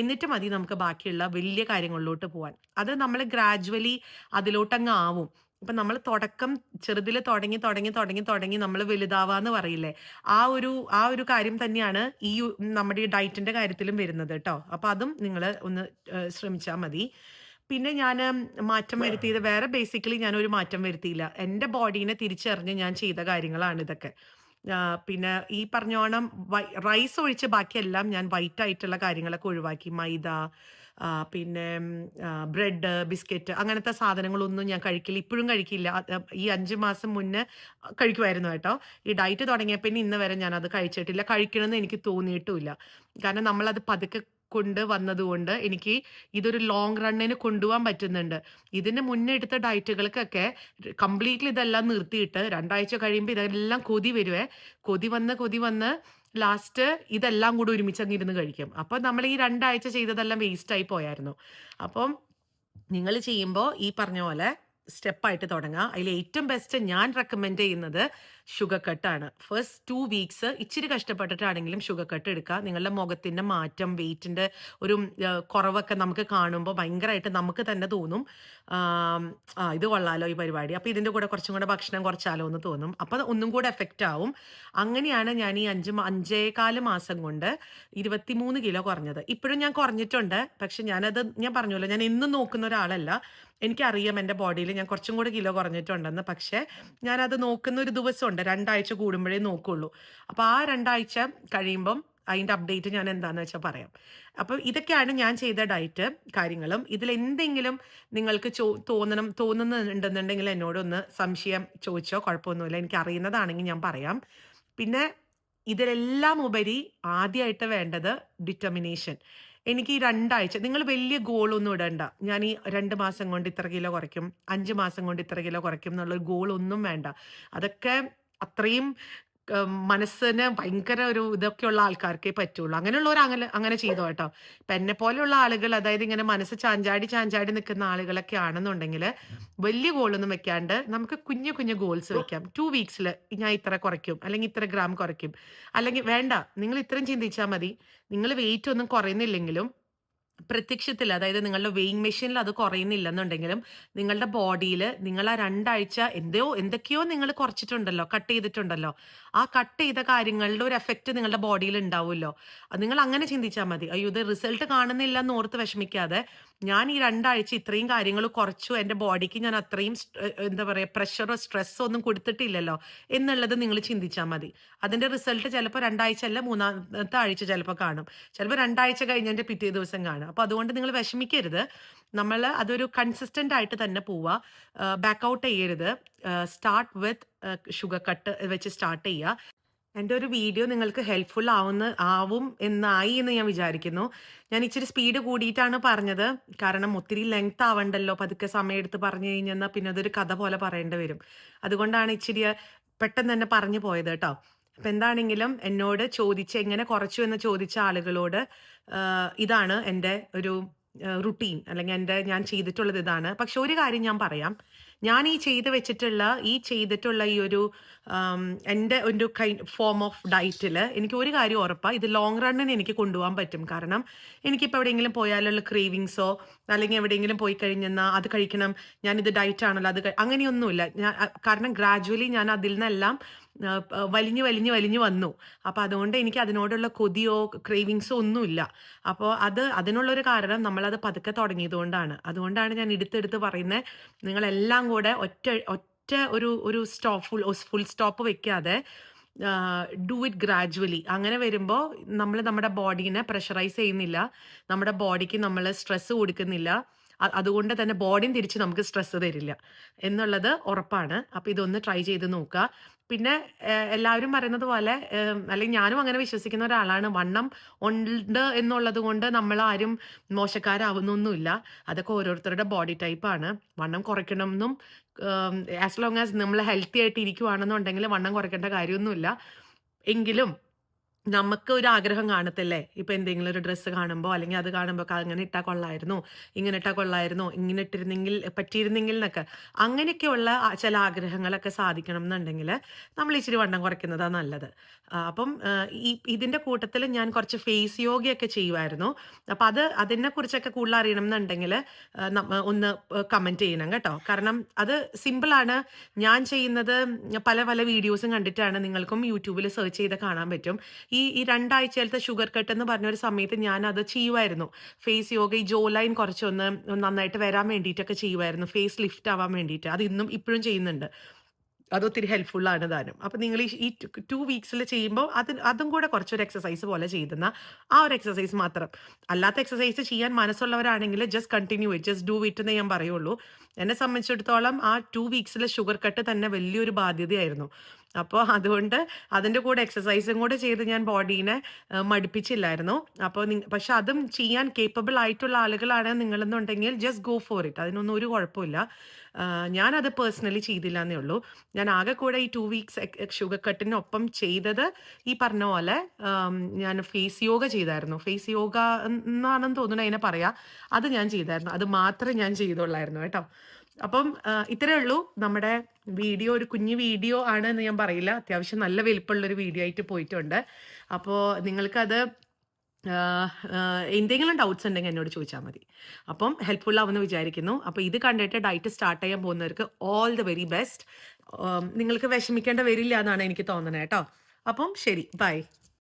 എന്നിട്ട് മതി നമുക്ക് ബാക്കിയുള്ള വലിയ കാര്യങ്ങളിലോട്ട് പോകാൻ അത് നമ്മൾ ഗ്രാജുവലി അതിലോട്ടങ്ങ് ആവും. ഇപ്പൊ നമ്മൾ തുടക്കം ചെറുതിൽ തുടങ്ങി, തുടങ്ങി, തുടങ്ങി, തുടങ്ങി നമ്മൾ വലുതാവാന്ന് പറയില്ലേ? ആ ഒരു ആ ഒരു കാര്യം തന്നെയാണ് ഈ നമ്മുടെ ഡയറ്റിന്റെ കാര്യത്തിലും വരുന്നത് കേട്ടോ അപ്പൊ അതും നിങ്ങൾ ഒന്ന് ശ്രമിച്ചാൽ ശ്രമിച്ചാ മതി. പിന്നെ ഞാൻ മാറ്റം വരുത്തിയത് വേറെ ബേസിക്കലി ഞാൻ ഒരു മാറ്റം വരുത്തിയില്ല. എന്റെ ബോഡീനെ തിരിച്ചറിഞ്ഞ് ഞാൻ ചെയ്ത കാര്യങ്ങളാണ് ഇതൊക്കെ. പിന്നെ ഈ പറഞ്ഞോണം റൈസ് ഒഴിച്ച് ബാക്കിയെല്ലാം ഞാൻ വൈറ്റ് ആയിട്ടുള്ള കാര്യങ്ങളൊക്കെ ഒഴിവാക്കി. മൈദ, പിന്നെ ബ്രെഡ്, ബിസ്ക്കറ്റ് അങ്ങനത്തെ സാധനങ്ങളൊന്നും ഞാൻ കഴിക്കില്ല. ഇപ്പോഴും കഴിക്കില്ല. ഈ അഞ്ച് മാസം മുന്നേ കഴിക്കുമായിരുന്നു കേട്ടോ. ഈ ഡയറ്റ് തുടങ്ങിയ പിന്നെ ഇന്ന് വരെ അത് കഴിച്ചിട്ടില്ല. കഴിക്കണമെന്ന് എനിക്ക് തോന്നിയിട്ടുമില്ല. കാരണം നമ്മളത് പതുക്കെ കൊണ്ട് വന്നതുകൊണ്ട് എനിക്ക് ഇതൊരു ലോങ് റണ്ണിന് കൊണ്ടുപോകാൻ പറ്റുന്നുണ്ട്. ഇതിന് മുന്നേ എടുത്ത ഡയറ്റുകൾക്കൊക്കെ കംപ്ലീറ്റ്ലി ഇതെല്ലാം നിർത്തിയിട്ട് രണ്ടാഴ്ച കഴിയുമ്പോൾ ഇതെല്ലാം കൊതി വരുവേ. കൊതി വന്ന്, കൊതി വന്ന് ലാസ്റ്റ് ഇതെല്ലാം കൂടി ഒരുമിച്ച് ഇരുന്ന് കഴിക്കും. അപ്പം നമ്മൾ ഈ രണ്ടാഴ്ച ചെയ്തതെല്ലാം വേസ്റ്റായി പോയായിരുന്നു. അപ്പം നിങ്ങൾ ചെയ്യുമ്പോൾ ഈ പറഞ്ഞ പോലെ സ്റ്റെപ്പായിട്ട് തുടങ്ങാം അതിൽ ഏറ്റവും ബെസ്റ്റ് ഞാൻ റെക്കമെൻഡ് ചെയ്യുന്നത് ഷുഗർ കട്ടാണ്. ഫസ്റ്റ് ടു വീക്സ് ഇച്ചിരി കഷ്ടപ്പെട്ടിട്ടാണെങ്കിലും ഷുഗർ കട്ട് എടുക്കുക. നിങ്ങളുടെ മുഖത്തിന്റെ മാറ്റം, വെയിറ്റിന്റെ ഒരു കുറവൊക്കെ നമുക്ക് കാണുമ്പോൾ ഭയങ്കരമായിട്ട് നമുക്ക് തന്നെ തോന്നും. ആ ഇത് കൊള്ളാലോ ഈ പരിപാടി. അപ്പോൾ ഇതിന്റെ കൂടെ കുറച്ചും കൂടെ ഭക്ഷണം കുറച്ചാലോ എന്ന് തോന്നും. അപ്പോൾ ഒന്നും കൂടെ എഫക്റ്റ് ആവും. അങ്ങനെയാണ് ഞാൻ ഈ 5 മ 5 മാസം കൊണ്ട് 23 കിലോ കുറഞ്ഞത്. ഇപ്പോഴും ഞാൻ കുറഞ്ഞിട്ടുണ്ട്. പക്ഷെ ഞാനത് ഞാൻ പറഞ്ഞല്ലോ ഞാൻ എന്നും നോക്കുന്ന ഒരാളല്ല. എനിക്കറിയാം എന്റെ ബോഡിയിൽ ഞാൻ കുറച്ചും കൂടെ കിലോ കുറഞ്ഞിട്ടുണ്ടെന്ന്. പക്ഷേ ഞാനത് നോക്കുന്ന ഒരു ദിവസമുണ്ട്. 2 ആഴ്ച കൂടുമ്പോഴേ നോക്കുള്ളൂ. അപ്പോൾ ആ 2 ആഴ്ച കഴിയുമ്പം അതിന്റെ അപ്ഡേറ്റ് ഞാൻ എന്താണെന്ന് വെച്ചാൽ പറയാം. അപ്പോൾ ഇതൊക്കെയാണ് ഞാൻ ചെയ്ത ഡയറ്റ് കാര്യങ്ങളും. ഇതിൽ എന്തെങ്കിലും നിങ്ങൾക്ക് ചോ തോന്നണം തോന്നുന്നുണ്ടെന്നുണ്ടെങ്കിൽ എന്നോടൊന്ന് സംശയം ചോദിച്ചോ കുഴപ്പമൊന്നുമില്ല. എനിക്ക് അറിയുന്നതാണെങ്കിൽ ഞാൻ പറയാം. പിന്നെ ഇതിലെല്ലാം ഉപരി ആദ്യമായിട്ട് വേണ്ടത് ഡിറ്റർമിനേഷൻ. എനിക്ക് ഈ 2 ആഴ്ച നിങ്ങൾ വലിയ ഗോളൊന്നും ഇടണ്ട. ഞാൻ ഈ രണ്ട് മാസം കൊണ്ട് ഇത്ര കിലോ കുറയ്ക്കും, അഞ്ച് മാസം കൊണ്ട് ഇത്ര കിലോ കുറയ്ക്കും എന്നുള്ള ഗോളൊന്നും വേണ്ട. അതൊക്കെ അത്രയും മനസ്സിന് ഭയങ്കര ഒരു ഇതൊക്കെയുള്ള ആൾക്കാർക്കേ പറ്റുള്ളൂ. അങ്ങനെയുള്ളവർ അങ്ങനെ അങ്ങനെ ചെയ്തോ കേട്ടോ. ഇപ്പൊ എന്നെപ്പോലെയുള്ള ആളുകൾ അതായത് ഇങ്ങനെ മനസ്സ് ചാഞ്ചാടി ചാഞ്ചാടി നിൽക്കുന്ന ആളുകളൊക്കെ ആണെന്നുണ്ടെങ്കിൽ വലിയ ഗോളൊന്നും വെക്കാണ്ട് നമുക്ക് കുഞ്ഞു കുഞ്ഞു ഗോൾസ് വെക്കാം. ടു വീക്സിൽ ഞാൻ ഇത്ര കുറയ്ക്കും, അല്ലെങ്കിൽ ഇത്ര ഗ്രാം കുറയ്ക്കും. അല്ലെങ്കിൽ വേണ്ട നിങ്ങൾ ഇത്രയും ചിന്തിച്ചാൽ മതി. നിങ്ങൾ വെയിറ്റ് ഒന്നും കുറയുന്നില്ലെങ്കിലും പ്രത്യക്ഷത്തിൽ അതായത് നിങ്ങളുടെ വെയിങ് മെഷീനിൽ അത് കുറയുന്നില്ലെന്നുണ്ടെങ്കിലും നിങ്ങളുടെ ബോഡിയിൽ നിങ്ങൾ ആ 2 ആഴ്ച എന്തോ എന്തൊക്കെയോ നിങ്ങൾ കുറച്ചിട്ടുണ്ടല്ലോ, കട്ട് ചെയ്തിട്ടുണ്ടല്ലോ. ആ കട്ട് ചെയ്ത കാര്യങ്ങളുടെ ഒരു എഫക്റ്റ് നിങ്ങളുടെ ബോഡിയിൽ ഉണ്ടാവുമല്ലോ. നിങ്ങൾ അങ്ങനെ ചിന്തിച്ചാൽ മതി. അയ്യോ ഇത് റിസൾട്ട് കാണുന്നില്ല എന്ന് ഓർത്ത് വിഷമിക്കാതെ ഞാൻ ഈ രണ്ടാഴ്ച ഇത്രയും കാര്യങ്ങൾ കുറച്ചു. എന്റെ ബോഡിക്ക് ഞാൻ അത്രയും എന്താ പറയുക പ്രഷറോ സ്ട്രെസ്സോ ഒന്നും കൊടുത്തിട്ടില്ലല്ലോ എന്നുള്ളത് നിങ്ങൾ ചിന്തിച്ചാൽ മതി. അതിന്റെ റിസൾട്ട് ചിലപ്പോൾ 2 ആഴ്ച അല്ല മൂന്നാമത്തെ ആഴ്ച ചിലപ്പോൾ കാണും. ചിലപ്പോൾ രണ്ടാഴ്ച കഴിഞ്ഞ് എന്റെ പിറ്റേ ദിവസം കാണും. അപ്പോൾ അതുകൊണ്ട് നിങ്ങൾ വിഷമിക്കരുത്. നമ്മൾ അതൊരു കൺസിസ്റ്റന്റ് ആയിട്ട് തന്നെ പോവുക ബാക്ക് ഔട്ട് ചെയ്യരുത്. സ്റ്റാർട്ട് വിത്ത് ഷുഗർ കട്ട് വെച്ച് സ്റ്റാർട്ട് ചെയ്യുക. എന്റെ ഒരു വീഡിയോ നിങ്ങൾക്ക് ഹെൽപ്ഫുൾ ആവുന്ന ആവും എന്നായി എന്ന് ഞാൻ വിചാരിക്കുന്നു. ഞാൻ ഇച്ചിരി സ്പീഡ് കൂടിയിട്ടാണ് പറഞ്ഞത്. കാരണം ഒത്തിരി ലെങ്ത് ആവണ്ടല്ലോ. പതുക്കെ സമയമെടുത്ത് പറഞ്ഞു കഴിഞ്ഞാൽ പിന്നെ അതൊരു കഥ പോലെ പറയേണ്ടി വരും. അതുകൊണ്ടാണ് ഇച്ചിരി പെട്ടെന്ന് തന്നെ പറഞ്ഞു പോയത് കേട്ടോ. അപ്പം എന്താണെങ്കിലും എന്നോട് ചോദിച്ച് എങ്ങനെ കുറച്ചു എന്ന് ചോദിച്ച ആളുകളോട് ഇതാണ് എന്റെ ഒരു റുട്ടീൻ അല്ലെങ്കിൽ എന്റെ ഞാൻ ചെയ്തിട്ടുള്ളത് ഇതാണ്. പക്ഷെ ഒരു കാര്യം ഞാൻ പറയാം. ഞാൻ ഈ ചെയ്ത് വെച്ചിട്ടുള്ള ഈ ചെയ്തിട്ടുള്ള ഈ ഒരു എന്റെ ഒരു കൈ ഫോം ഓഫ് ഡയറ്റിൽ എനിക്ക് ഒരു കാര്യം ഉറപ്പാണ് ഇത് ലോങ് റണ്ണിന് എനിക്ക് കൊണ്ടുപോകാൻ പറ്റും. കാരണം എനിക്കിപ്പോൾ എവിടെയെങ്കിലും പോയാലുള്ള ക്രീവിങ്സോ അല്ലെങ്കിൽ എവിടെയെങ്കിലും പോയി കഴിഞ്ഞെന്നാ അത് കഴിക്കണം. ഞാനിത് ഡയറ്റ് ആണല്ലോ അത് അങ്ങനെയൊന്നുമില്ല. ഞാൻ കാരണം ഗ്രാജുവലി ഞാൻ അതിൽ നിന്നെല്ലാം വലിഞ്ഞ് വലിഞ്ഞ് വലിഞ്ഞ് വന്നു. അപ്പൊ അതുകൊണ്ട് എനിക്ക് അതിനോടുള്ള കൊതിയോ ക്രേവിങ്സോ ഒന്നുമില്ല. അപ്പോൾ അത് അതിനുള്ളൊരു കാരണം നമ്മളത് പതുക്കെ തുടങ്ങിയതുകൊണ്ടാണ് അതുകൊണ്ടാണ് ഞാൻ എടുത്തെടുത്ത് പറയുന്നത് നിങ്ങളെല്ലാം കൂടെ ഒറ്റ ഒറ്റ ഒരു ഒരു സ്റ്റോപ്പ് ഫുൾ ഫുൾ സ്റ്റോപ്പ് വെക്കാതെ ഡു ഇറ്റ് ഗ്രാജുവലി. അങ്ങനെ വരുമ്പോൾ നമ്മൾ നമ്മുടെ ബോഡീനെ പ്രഷറൈസ് ചെയ്യുന്നില്ല. നമ്മുടെ ബോഡിക്ക് നമ്മൾ സ്ട്രെസ് കൊടുക്കുന്നില്ല. അതുകൊണ്ട് തന്നെ ബോഡിയും തിരിച്ച് നമുക്ക് സ്ട്രെസ് തരില്ല എന്നുള്ളത് ഉറപ്പാണ്. അപ്പോൾ ഇതൊന്ന് ട്രൈ ചെയ്ത് നോക്കുക. പിന്നെ എല്ലാവരും പറയുന്നത് പോലെ അല്ലെങ്കിൽ ഞാനും അങ്ങനെ വിശ്വസിക്കുന്ന ഒരാളാണ്. വണ്ണം ഉണ്ട് എന്നുള്ളത് കൊണ്ട് നമ്മളാരും മോശക്കാരാവുന്നൊന്നുമില്ല. അതൊക്കെ ഓരോരുത്തരുടെ ബോഡി ടൈപ്പാണ്. വണ്ണം കുറയ്ക്കണമെന്നും എന്നും ആസ് ലോങ് ആസ് നമ്മൾ ഹെൽത്തി ആയിട്ട് ഇരിക്കുവാണെന്നുണ്ടെങ്കിൽ വണ്ണം കുറയ്ക്കേണ്ട കാര്യമൊന്നുമില്ല. എങ്കിലും നമുക്ക് ഒരു ആഗ്രഹം കാണത്തില്ലേ? ഇപ്പൊ എന്തെങ്കിലും ഒരു ഡ്രസ്സ് കാണുമ്പോൾ അല്ലെങ്കിൽ അത് കാണുമ്പോൾ അങ്ങനെ ഇട്ടാ കൊള്ളായിരുന്നു, ഇങ്ങനെ ഇട്ടാ കൊള്ളായിരുന്നു, ഇങ്ങനെ ഇട്ടിരുന്നെങ്കിൽ പറ്റിയിരുന്നെങ്കിൽ എന്നൊക്കെ. അങ്ങനെയൊക്കെയുള്ള ചില ആഗ്രഹങ്ങളൊക്കെ സാധിക്കണം എന്നുണ്ടെങ്കിൽ നമ്മൾ ഇച്ചിരി വണ്ണം കുറയ്ക്കുന്നതാണ് നല്ലത്. അപ്പം ഈ ഇതിന്റെ കൂട്ടത്തിൽ ഞാൻ കുറച്ച് ഫേസ് യോഗയൊക്കെ ചെയ്യുമായിരുന്നു. അപ്പൊ അത് അതിനെ കുറിച്ചൊക്കെ കൂടുതൽ അറിയണം എന്നുണ്ടെങ്കിൽ ഒന്ന് കമന്റ് ചെയ്യണം കേട്ടോ. കാരണം അത് സിമ്പിളാണ്. ഞാൻ ചെയ്യുന്നത് പല പല വീഡിയോസും കണ്ടിട്ടാണ് നിങ്ങൾക്കും യൂട്യൂബിൽ സെർച്ച് ചെയ്ത് കാണാൻ പറ്റും. ഈ ഈ രണ്ടാഴ്ചയിലത്തെ ഷുഗർ കട്ട് എന്ന് പറഞ്ഞ ഒരു സമയത്ത് ഞാൻ അത് ചെയ്യുമായിരുന്നു ഫേസ് യോഗ ഈ ജോ ലൈൻ കുറച്ചൊന്ന് നന്നായിട്ട് വരാൻ വേണ്ടിയിട്ടൊക്കെ ചെയ്യുമായിരുന്നു ഫേസ് ലിഫ്റ്റ് ആവാൻ വേണ്ടിയിട്ട്. അത് ഇന്നും ഇപ്പോഴും ചെയ്യുന്നുണ്ട്. അത് ഒത്തിരി ഹെൽപ്ഫുൾ ആണ് താനും. അപ്പം നിങ്ങൾ ഈ ടു വീക്സിൽ ചെയ്യുമ്പോൾ അത് അതും കൂടെ കുറച്ചൊരു എക്സസൈസ് പോലെ ചെയ്യുന്ന ആ ഒരു എക്സസൈസ് മാത്രം. അല്ലാത്ത എക്സസൈസ് ചെയ്യാൻ മനസ്സുള്ളവരാണെങ്കിൽ just continue it just do it എന്നേ ഞാൻ പറയുള്ളൂ. എന്നെ സംബന്ധിച്ചിടത്തോളം ആ ടു വീക്സിലെ ഷുഗർ കട്ട് തന്നെ വലിയൊരു ബാധ്യതയായിരുന്നു. അപ്പോൾ അതുകൊണ്ട് അതിന്റെ കൂടെ എക്സസൈസും കൂടെ ചെയ്ത് ഞാൻ ബോഡീനെ മടുപ്പിച്ചില്ലായിരുന്നു. അപ്പോൾ പക്ഷെ അതും ചെയ്യാൻ കേപ്പബിൾ ആയിട്ടുള്ള ആളുകളാണ് നിങ്ങളെന്നുണ്ടെങ്കിൽ ജസ്റ്റ് ഗോ ഫോർ ഇറ്റ് അതിനൊന്നും ഒരു കുഴപ്പമില്ല. ഞാനത് പേഴ്സണലി ചെയ്തില്ല എന്നേ ഉള്ളൂ. ഞാൻ ആകെ കൂടെ ഈ ടു വീക്സ് ഷുഗർ കട്ടിനൊപ്പം ചെയ്തത് ഈ പറഞ്ഞ പോലെ ഞാൻ ഫേസ് യോഗ ചെയ്തായിരുന്നു. ഫേസ് യോഗ എന്നാണെന്ന് തോന്നുന്നു അതിനെ പറയാ. അത് ഞാൻ ചെയ്തായിരുന്നു. അത് മാത്രമേ ഞാൻ ചെയ്തുള്ളായിരുന്നു കേട്ടോ. അപ്പം ഇത്രേ ഇത്രയേ ഉള്ളൂ. നമ്മുടെ വീഡിയോ ഒരു കുഞ്ഞു വീഡിയോ ആണ് എന്ന് ഞാൻ പറയില്ല. അത്യാവശ്യം നല്ല വലിപ്പമുള്ളൊരു വീഡിയോ ആയിട്ട് പോയിട്ടുണ്ട്. അപ്പോൾ നിങ്ങൾക്കത് എന്തെങ്കിലും ഡൗട്ട്സ് ഉണ്ടെങ്കിൽ എന്നോട് ചോദിച്ചാൽ മതി. അപ്പം ഹെൽപ്ഫുൾ ആവുമെന്ന് വിചാരിക്കുന്നു. അപ്പോൾ ഇത് കണ്ടിട്ട് ഡയറ്റ് സ്റ്റാർട്ട് ചെയ്യാൻ പോകുന്നവർക്ക് ഓൾ ദ വെരി ബെസ്റ്റ് നിങ്ങൾക്ക് വിഷമിക്കേണ്ട വരില്ല എന്നാണ് എനിക്ക് തോന്നുന്നത് കേട്ടോ. അപ്പം ശരി ബൈ